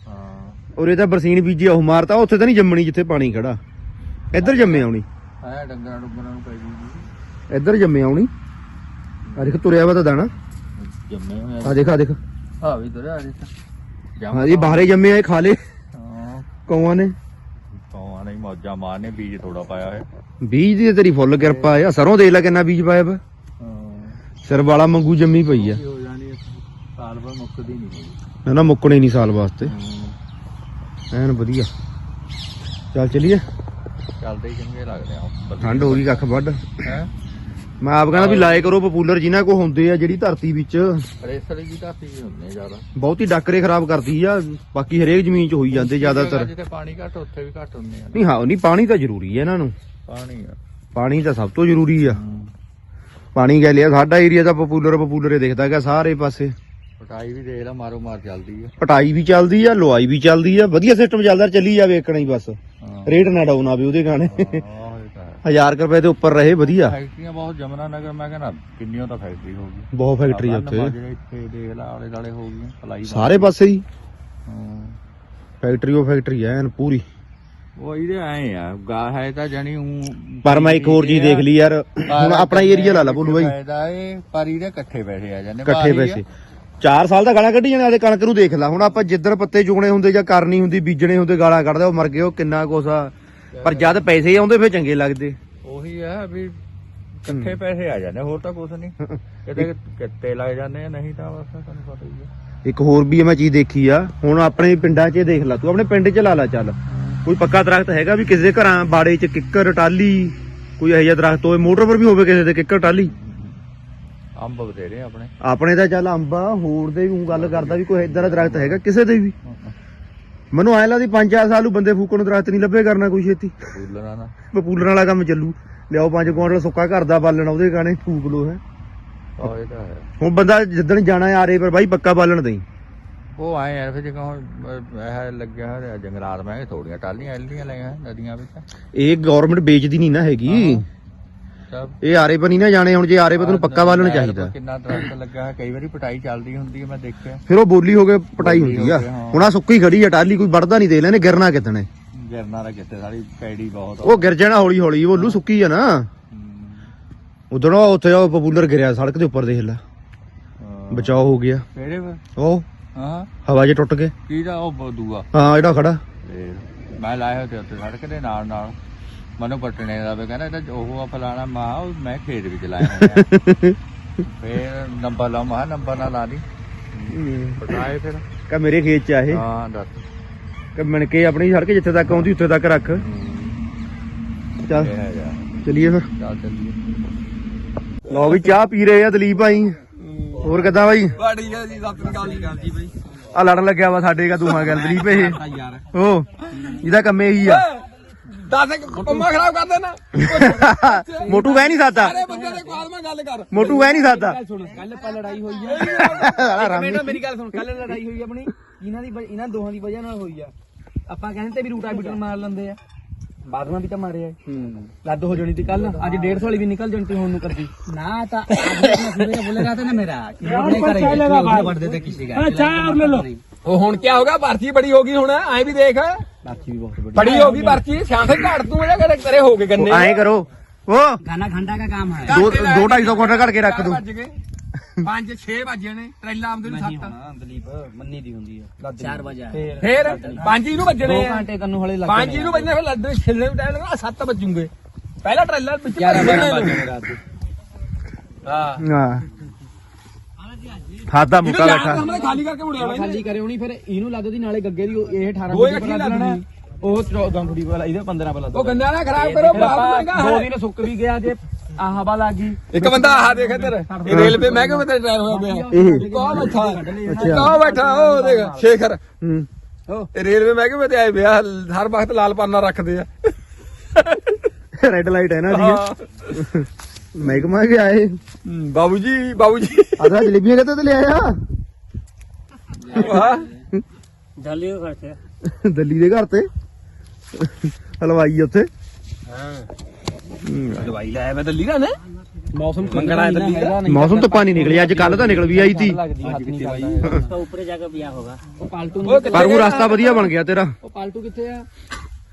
Speaker 3: ਹਾਂ।
Speaker 1: ਔਰ ਇਹ ਤਾਂ ਬਰਸੀਨ ਬੀਜੀ ਉਹ ਮਾਰਤਾ ਉੱਥੇ ਤਾਂ ਨਹੀਂ ਜੰਮਣੀ ਜਿੱਥੇ ਪਾਣੀ ਖੜਾ। ਇੱਧਰ ਜੰਮੇ ਆਉਣੀ।
Speaker 3: ਆਇਆ ਡੰਗਰਾਂ ਡੁੰਗਰਾਂ ਨੂੰ ਪੈ ਜੂਗੀ
Speaker 1: ਇੱਧਰ ਜੰਮੇ ਆਉਣੀ। ਆ ਦੇਖ ਤੁਰਿਆ ਵਾ ਤਾਂ ਦਾਣਾ।
Speaker 3: ਜੰਮੇ ਹੋਏ
Speaker 1: ਆ ਦੇਖ ਆ ਦੇਖ।
Speaker 3: ਆ ਵੀ ਤੁਰਿਆ ਜੀ ਤਾਂ
Speaker 1: ਹਾਂ ਇਹ ਬਾਹਰੇ ਜੰਮੇ ਆਏ ਖਾ ਲੇ
Speaker 3: ਹਾਂ।
Speaker 1: ਕੌਆਂ ਨੇ।
Speaker 3: ਮੌਜਾਂ ਮਾਰਨੇ ਬੀਜ ਥੋੜਾ ਪਾਇਆ ਹੈ
Speaker 1: ਬੀਜ ਦੀ ਤੇਰੀ ਫੁੱਲ ਕਿਰਪਾ ਆ। ਸਰੋਂ ਦੇਖ ਲੈ ਕਿੰਨਾ ਬੀਜ ਪਾਇਆ ਵਾ।
Speaker 3: ਹਾਂ।
Speaker 1: ਸਿਰ ਵਾਲਾ ਮੰਗੂ ਜੰਮੀ ਪਈ ਆ।
Speaker 3: ਹੋ ਜਾਣੀ ਸਾਲ ਮੁੱਕਦੀ ਨਹੀਂ
Speaker 1: ਨਾ ਨਾ ਮੁੱਕਣੇ ਨਹੀਂ ਸਾਲ ਵਾਸਤੇ। ਐਨ ਵਧੀਆ। ਚੱਲ ਚਲੀਏ।
Speaker 3: ਚੱਲਦੇ ਚੰਗੇ ਲੱਗਦੇ ਆ
Speaker 1: ਠੰਡ ਹੋ ਗਈ ਕੱਖ ਵੱਢ।
Speaker 3: ਹੈ?
Speaker 1: ਮੈਂ ਆਪ ਕਹਿੰਦਾ ਵੀ ਲਾਏ ਕਰੋ ਪਪੂਲਰ ਜਿਨ੍ਹਾਂ ਕੋ ਹੁੰਦੇ ਆ ਜਿਹੜੀ ਧਰਤੀ ਵਿੱਚ
Speaker 3: ਰੇਸਰ ਦੀ ਧਰਤੀ ਵੀ ਹੁੰਦੇ ਜ਼ਿਆਦਾ।
Speaker 1: ਬਹੁਤੀ ਡਾਕਰੇ ਖਰਾਬ ਕਰਦੀ ਆ ਬਾਕੀ ਹਰੇਕ ਜ਼ਮੀਨ 'ਚ ਹੋਈ ਜਾਂਦੇ ਜ਼ਿਆਦਾਤਰ।
Speaker 3: ਜਿੱਥੇ ਪਾਣੀ ਘੱਟ ਉੱਥੇ ਵੀ ਘੱਟ ਹੁੰਦੇ ਆ
Speaker 1: ਨਹੀਂ ਹਾਂ ਨਹੀਂ ਪਾਣੀ ਤਾਂ ਜ਼ਰੂਰੀ ਹੈ ਇਹਨਾਂ ਨੂੰ।
Speaker 3: ਪਾਣੀ ਆ।
Speaker 1: ਪਾਣੀ ਤਾਂ ਸਭ ਤੋਂ ਜ਼ਰੂਰੀ ਆ। ਪਾਣੀ ਕਹਿ ਲਿਆ ਸਾਡਾ ਏਰੀਆ ਤਾਂ ਪਪੂਲਰ ਪਪੂਲਰ ਦਿਖਦਾ ਹੈਗਾ ਸਾਰੇ ਪਾਸੇ।
Speaker 3: ਪਟਾਈ ਵੀ ਦੇਖ ਲੈ ਮਾਰੋ ਮਾਰ ਚੱਲਦੀ ਆ।
Speaker 1: ਪਟਾਈ ਵੀ ਚੱਲਦੀ ਆ ਲੁਆਈ ਵੀ ਚੱਲਦੀ ਆ ਵਧੀਆ ਸਿਸਟਮ ਚੱਲਦਾ ਚੱਲੀ ਜਾਵੇ ਇੱਕਣਾ ਹੀ ਬਸ। ਰੇਟ ਨਾ ਡਾਊਨ ਆਵੇ ਉਹਦੇ ਗਾਣੇ। 1000 ਕੁ ਰੁਪਏ ਦੇ ਉੱਪਰ ਰਹੇ ਵਧੀਆ।
Speaker 3: ਫੈਕਟਰੀਆਂ ਬਹੁਤ ਜਮਨਾ ਨਗਰ ਮੈਂ ਕਹਿੰਦਾ ਕਿੰਨੀਆਂ ਤਾਂ ਫੈਕਟਰੀ ਹੋ ਗਈ
Speaker 1: ਬਹੁਤ ਫੈਕਟਰੀ ਆ ਉੱਥੇ।
Speaker 3: ਮਾਜਰੇ ਇੱਥੇ ਦੇਖ ਲੈ ਆਲੇ ਦਾਲੇ ਹੋ ਗਈਆਂ ਪਲਾਈ
Speaker 1: ਸਾਰੇ ਪਾਸੇ ਹੀ।
Speaker 3: ਹਾਂ।
Speaker 1: ਫੈਕਟਰੀ ਉਹ ਫੈਕਟਰੀ ਐਨ ਪੂਰੀ।
Speaker 3: ਉਹ ਇਹਦੇ ਆਏ ਆ ਗਾ ਹੈ ਤਾਂ ਜਾਨੀ ਉਹ
Speaker 1: ਪਰ ਮੈਂ ਇੱਕ ਹੋਰ ਚੀਜ਼ ਦੇਖ ਲਈ ਯਾਰ ਹੁਣ ਆਪਣਾ ਏਰੀਆ ਲਾ ਲਾ ਬੋਲੂ ਬਾਈ।
Speaker 3: ਫਾਇਦਾ ਏ ਪਰ ਇਹਦੇ ਇਕੱਠੇ ਪੈਸੇ ਆ ਜਾਂਦੇ
Speaker 1: ਇਕੱਠੇ ਪੈਸੇ। 4 ਸਾਲ ਦਾ ਗਾਲਾਂ ਕੱਢੀ ਜਾਂਦੇ ਆਦੇ ਕਣਕ ਨੂੰ ਦੇਖ ਲੈ। ਹੁਣ ਆਪਾਂ ਜਿੱਧਰ ਪੱਤੇ ਚੁਗਣੇ ਹੁੰਦੇ ਜਾਂ ਕਰਨੀ ਹੁੰਦੀ ਬੀਜਣੇ ਹੁੰਦੇ ਗਾਲਾਂ ਕੱਢਦੇ ਉਹ ਮਰ ਗਏ ਉਹ ਕਿੰਨਾ ਆ ਪਰ ਜਦ ਪੈਸੇ ਆਉਂਦੇ ਫੇਰ ਚੰਗੇ ਲੱਗਦੇ।
Speaker 3: ਉਹੀ ਆ ਵੀ ਇਕੱਠੇ ਪੈਸੇ ਆ ਜਾਂਦੇ ਹੋਰ ਤਾਂ ਕੁਝ ਨਹੀਂ। ਕਿਤੇ ਕਿੱਤੇ ਲੱਗ ਜਾਂਦੇ ਆ ਨਹੀਂ ਤਾਂ ਬਸ ਤੁਹਾਨੂੰ ਪਤਾ ਹੀ ਆ।
Speaker 1: ਇੱਕ ਹੋਰ ਵੀ ਮੈਂ ਚੀਜ਼ ਦੇਖੀ ਆ। ਹੁਣ ਆਪਣੇ ਪਿੰਡਾਂ 'ਚ ਦੇਖ ਲੈ ਤੂੰ ਆਪਣੇ ਪਿੰਡ 'ਚ ਲਾ ਲਾ ਚੱਲ। ਕੋਈ ਪੱਕਾ ਦਰਖਤ ਹੈਗਾ ਵੀ ਕਿਸੇ ਦੇ ਘਰਾਂ ਬਾੜੇ 'ਚ ਕਿੱਕਰ ਟਾਲੀ ਕੋਈ ਇਹੋ ਜਿਹਾ ਦਰਖਤ ਹੋਵੇ ਮੋਟਰ ਪਰ ਵੀ ਹੋਵੇ ਕਿਸੇ ਦੇ ਕਿੱਕਰ ਟਾਲੀ
Speaker 3: ਅੰਬ ਬਥੇਰੇ ਆ ਆਪਣੇ।
Speaker 1: ਆਪਣੇ ਤਾਂ ਚੱਲ ਅੰਬਾ ਹੋਰ ਦੇ ਵੀ ਊਂ ਗੱਲ ਕਰਦਾ ਵੀ ਕੋਈ ਇਦਾਂ ਦਾ ਦਰਖਤ ਹੈਗਾ ਕਿਸੇ ਦੇ ਵੀ। ਮੈਨੂੰ ਐ ਲੱਗਦੀ 5-4 ਸਾਲ ਨੂੰ ਬੰਦੇ ਫੂਕਣ ਨੂੰ ਦਰਖਤ ਨਹੀਂ ਲੱਭੇ ਕਰਨਾ ਕੋਈ ਛੇਤੀ। ਪਪੂਲਰ ਵਾਲਾ ਕੰਮ ਚੱਲੂ। ਲਿਆਓ ਪੰਜ ਕੁਆਂਟਲ ਸੁੱਕਾ ਘਰ ਦਾ ਬਾਲਣ ਉਹਦੇ ਗਾਣੇ ਫੂਕ ਲੋ ਹੈ।
Speaker 3: ਉਹ ਇਹ ਤਾਂ ਹੈ।
Speaker 1: ਹੁਣ ਬੰਦਾ ਜਿੱਦਣ ਜਾਣਾ ਆ ਰੇ ਪਰ ਬਾਈ ਪੱਕਾ ਬਾਲਣ ਦੇਈ।
Speaker 3: ਉਹ ਆਏ ਯਾਰ ਫਿਰ ਜੇ ਕਹੋ ਇਹ ਲੱਗਿਆ ਹੋਇਆ ਜੰਗਲਾਤ ਮੈਂ ਥੋੜੀਆਂ ਟਾਲੀਆਂ ਐਲਡੀਆਂ ਲਈਆਂ ਨਦੀਆਂ ਵਿੱਚ।
Speaker 1: ਇਹ ਗਵਰਨਮੈਂਟ ਵੇਚਦੀ ਨਹੀਂ ਨਾ ਹੈਗੀ। ਇਹ ਆਰੇ ਨਹੀਂ ਨਾ ਜਾਣੇ ਹੁਣ ਜੇ ਆਰੇ ਪਰ ਤੈਨੂੰ ਪੱਕਾ ਬਾਲਣ ਚਾਹੀਦਾ।
Speaker 3: ਕਿੰਨਾ ਦਰਖਤ ਲੱਗਾ ਹੈ। ਕਈ ਵਾਰੀ ਪਟਾਈ ਚੱਲਦੀ ਹੁੰਦੀ ਹੈ ਮੈਂ ਦੇਖਿਆ।
Speaker 1: ਫਿਰ ਉਹ ਬੋਲੀ ਹੋ ਕੇ ਪਟਾਈ ਹੁੰਦੀ ਆ। ਹੁਣ ਆ ਸੁੱਕੀ ਖੜੀ ਆ ਟਾਲੀ ਕੋਈ ਵੜਦਾ ਨਹੀਂ ਦੇ ਲੈਣੇ ਗਿਰਨਾ ਕਿਤਨੇ
Speaker 3: ਗਿਰਨਾ ਦਾ ਕਿਤੇ ਸਾਰੀ ਪੈੜੀ ਬਹੁਤ।
Speaker 1: ਉਹ ਗਿਰ ਜਾਣਾ ਹੌਲੀ ਹੌਲੀ ਬੋਲੂ ਸੁੱਕੀ ਆ ਨਾ। ਉਹ ਉੱਥੇ ਉਹ ਪਪੂਲਰ ਗਿਰਿਆ ਸੜਕ ਦੇ ਉੱਪਰ ਦੇਖ ਲੈ। ਬਚਾਓ ਹੋ ਗਿਆ।
Speaker 3: ਕਿਹੜੇ?
Speaker 1: ਉਹ।
Speaker 3: ਹਾਂ।
Speaker 1: ਹਵਾ 'ਚ ਟੁੱਟ ਕੇ
Speaker 3: ਕੀ ਦਾ ਉਹ ਦੂਆ?
Speaker 1: ਹਾਂ ਜਿਹੜਾ ਖੜਾ।
Speaker 3: ਮੈਂ ਲਾਇਆ ਤੇ ਸੜਕ ਦੇ ਨਾਲ ਨਾਲ ਮਨੋਂ ਪਟਣੇ ਦਾ ਵੀ ਕਹਿੰਦਾ ਇਹ ਤਾਂ ਉਹ ਆ ਫਲਾਣਾ ਮਾਂ ਉਹ ਮੈਂ ਖੇਤ ਵਿੱਚ ਲਾਇਆ ਹੋਇਆ। ਫੇਰ ਨੰਬਰ ਲਾ ਮਾ ਨੰਬਰ ਨਾ ਲਾ ਦੀ। ਪਟਾਏ ਫਿਰ।
Speaker 1: ਕਾ ਮੇਰੇ ਖੇਤ ਚ ਆ ਇਹ।
Speaker 3: ਹਾਂ ਦੱਸ।
Speaker 1: ਕਿ ਮਿਣ ਕੇ ਆਪਣੀ ਸੜਕ ਜਿੱਥੇ ਤੱਕ ਆਉਂਦੀ ਉੱਥੇ ਤੱਕ ਰੱਖ। ਚੱਲ।
Speaker 3: ਇਹ
Speaker 1: ਚਲੀਏ ਫਿਰ।
Speaker 3: ਚੱਲ ਚੱਲੀਏ।
Speaker 1: ਲਓ ਵੀ ਚਾਹ ਪੀ ਰਹੇ ਆ ਦਲੀਪ ਭਾਈ। ਹੋਰ ਕਿੱਦਾਂ ਬਾਈ?
Speaker 4: ਬਾੜੀ ਆ ਜੀ ਸਤਿ ਸ੍ਰੀ ਅਕਾਲ ਜੀ। ਬਾਈ।
Speaker 1: ਆ ਲੜਨ ਲੱਗਿਆ ਵਾ ਸਾਡੇ ਕਾ ਦੂਹਾਂ ਗੱਲ ਦਲੀਪ ਇਹ। ਉਹ ਇਹਦਾ ਕੰਮੇ ਹੀ ਆ। ਮੋਟੂ। ਕਹਿ ਨਹੀਂ ਸਕਦਾ। ਮੋਟੂ ਕਹਿ ਨਹੀਂ ਸਕਦਾ।
Speaker 5: ਕੱਲ ਪਾ ਲੜਾਈ ਹੋਈ ਆ। ਇੱਕ ਮਿੰਟ ਮੇਰੀ ਗੱਲ ਸੁਣ ਕੱਲ ਲੜਾਈ ਹੋਈ ਆਪਣੀ। ਇਹਨਾਂ ਦੀ ਇਹਨਾਂ ਦੋਹਾਂ ਦੀ ਵਜ੍ਹਾ ਨਾਲ ਹੋਈ ਆ। ਆਪਾਂ ਕਹਿੰਦੇ ਤੇ ਵੀ ਰੂਟਾ ਬੀਟਰ ਮਾਰ ਲੈਂਦੇ ਆ। ਬਾਦਮਾ ਵੀ ਤਾਂ ਮਾਰਿਆ ਹੂੰ। ਲੱਦ ਹੋ ਜਾਣੀ ਤੇ ਕੱਲ ਅੱਜ 150 ਵਾਲੀ ਵੀ ਨਿਕਲ ਜਾਣੀ ਤੇ ਹੁਣ ਨੂੰ ਕਰਦੀ
Speaker 6: ਨਾ ਤਾਂ ਬੋਲੇਗਾ ਤਾਂ ਨਾ ਮੇਰਾ। ਇਹ ਨਹੀਂ ਕਰੇਗਾ ਵੱਢ ਦੇਤੇ ਕਿਸੇ ਦਾ? ਅੱਛਾ ਆਪ ਲੈ ਲੋ
Speaker 4: ਉਹ ਹੁਣ ਕੀ ਹੋਗਾ ਪਰਚੀ ਬੜੀ ਹੋ ਗਈ ਹੁਣ ਐ ਵੀ ਦੇਖ।
Speaker 5: ਪਰਚੀ ਵੀ ਬਹੁਤ ਬੜੀ
Speaker 4: ਬੜੀ ਹੋ ਗਈ ਘਾਟ ਤੂੰ ਇਹਦਾ ਕਰੇ ਕਰੇ ਹੋ ਗਏ ਗੰਨੇ
Speaker 1: ਐ ਕਰੋ। ਉਹ
Speaker 6: ਗਾਨਾ ਖੰਡਾ ਦਾ ਕੰਮ
Speaker 1: ਹੈ। 2 2 250 ਕੁਆਟਰ ਘੜ ਕੇ ਰੱਖ ਦੋ।
Speaker 4: ਪੰਜ 6 ਵਜੇ ਨੇ। ਟ੍ਰੇਲਾ ਆਉਂਦੇ ਨੂੰ 7
Speaker 5: ਦਲੀਪ ਮੰਨੀ ਦੀ ਹੁੰਦੀ ਆ।
Speaker 6: 4 ਵਜੇ
Speaker 5: ਫੇਰ
Speaker 4: ਪੰਜ ਹੀ ਨੂੰ ਵੱਜਣੇ ਆ।
Speaker 5: ਘੰਟੇ ਤੈਨੂੰ ਹਲੇ ਲੱਗ
Speaker 4: ਪੰਜ ਹੀ ਨੂੰ ਵੱਜਣੇ ਫਿਰ ਲੱਦੇ ਛਿੱਲੇ ਨੂੰ ਟਾਈਮ ਲੱਗਣਾ 7 ਵੱਜੂਗੇ। ਪਹਿਲਾ ਟ੍ਰੇਲਾ ਵਿੱਚ ਹਾਂ।
Speaker 1: ਹਾਂ। ਖਾਦਾ ਮੁੱਕਾ ਬੈਠਾ
Speaker 4: ਖਾਲੀ ਕਰਕੇ ਮੁੜਿਆ ਇਹਨੇ।
Speaker 5: ਖਾਲੀ ਕਰੇ ਹੋਣੀ ਫਿਰ ਇਹਨੂੰ ਲੱਦ ਦੀ ਨਾਲੇ ਗੱਗੇ ਦੀ ਉਹ- ਇਹ 18
Speaker 4: ਦੋ ਇਕੱਠੀ
Speaker 5: ਲੱਦ ਲੈਣਾ। ਉਹ 14 ਫੁੱਟੀ ਵਾਲਾ ਇਹਦੇ 15 ਵਾਲਾ
Speaker 4: ਉਹ ਗੰਨਾ ਨਾ ਖਰਾਬ ਕਰੋ ਬਾਪ ਮਹਿੰਗਾ
Speaker 5: ਦੋ ਦਿਨ ਸੁੱਕ ਵੀ ਗਿਆ ਜੇ ਆਹ ਹਵਾ ਲੱਗ ਗਈ।
Speaker 4: ਇੱਕ ਬੰਦਾ ਆਹ ਦੇਖ ਇੱਧਰ ਇਹ ਰੇਲਵੇ ਮਹਿਕਮੇ ਤੇ ਟ੍ਰੈਨ ਹੋਇਆ ਪਿਆ।
Speaker 1: ਇਹ।
Speaker 4: ਕੌਣ ਬੈਠਾ? ਕੌਣ ਬੈਠਾ? ਉਹ ਦੇਖ ਸ਼ੇਖਰ।
Speaker 1: ਹੂੰ।
Speaker 4: ਇਹ ਰੇਲਵੇ ਮਹਿਕਮੇ ਤੇ ਆਏ ਪਿਆ ਹਰ ਵਕਤ ਲਾਲ ਪਾਨਾ ਰੱਖਦੇ ਆ।
Speaker 1: ਰੈੱਡ ਲਾਈਟ ਹੈ ਨਾ ਦੀ ਮਹਿਕਮਾ ਵੀ ਆਏ।
Speaker 4: ਬਾਬੂ ਜੀ ਬਾਬੂ ਜੀ।
Speaker 1: ਅਦਰਾ ਜਲੇਬੀਆਂ ਕਦੋਂ ਤੇ ਲਿਆਇਆ?
Speaker 4: ਵਾਹ।
Speaker 6: ਦਲੀ ਦੇ ਘਰ ਤੇ।
Speaker 1: ਦਲੀ ਦੇ ਘਰ ਤੇ? ਹਲਵਾਈ ਉੱਥੇ?
Speaker 4: ਹਾਂ। ਹਲਵਾਈ ਲਾਇਆ ਮੈਂ ਦਲੀ ਦਾ ਨਾ।
Speaker 5: ਮੌਸਮ
Speaker 4: ਮੰਗਣਾ ਹੈ ਦਲੀ ਦਾ।
Speaker 1: ਮੌਸਮ ਤੋਂ ਪਾਣੀ ਨਿਕਲਿਆ ਅੱਜ ਕੱਲ ਤਾਂ ਨਿਕਲ ਵੀ ਆਈ
Speaker 6: ਸੀ।
Speaker 5: ਉੱਪਰੇ ਜਾ
Speaker 4: ਕੇ
Speaker 5: ਵਿਆਹ
Speaker 4: ਹੋਗਾ
Speaker 1: ਪਰ ਉਹ ਰਸਤਾ ਵਧੀਆ ਬਣ ਗਿਆ ਤੇਰਾ।
Speaker 5: ਉਹ ਪਾਲਟੂ ਕਿੱਥੇ ਆ?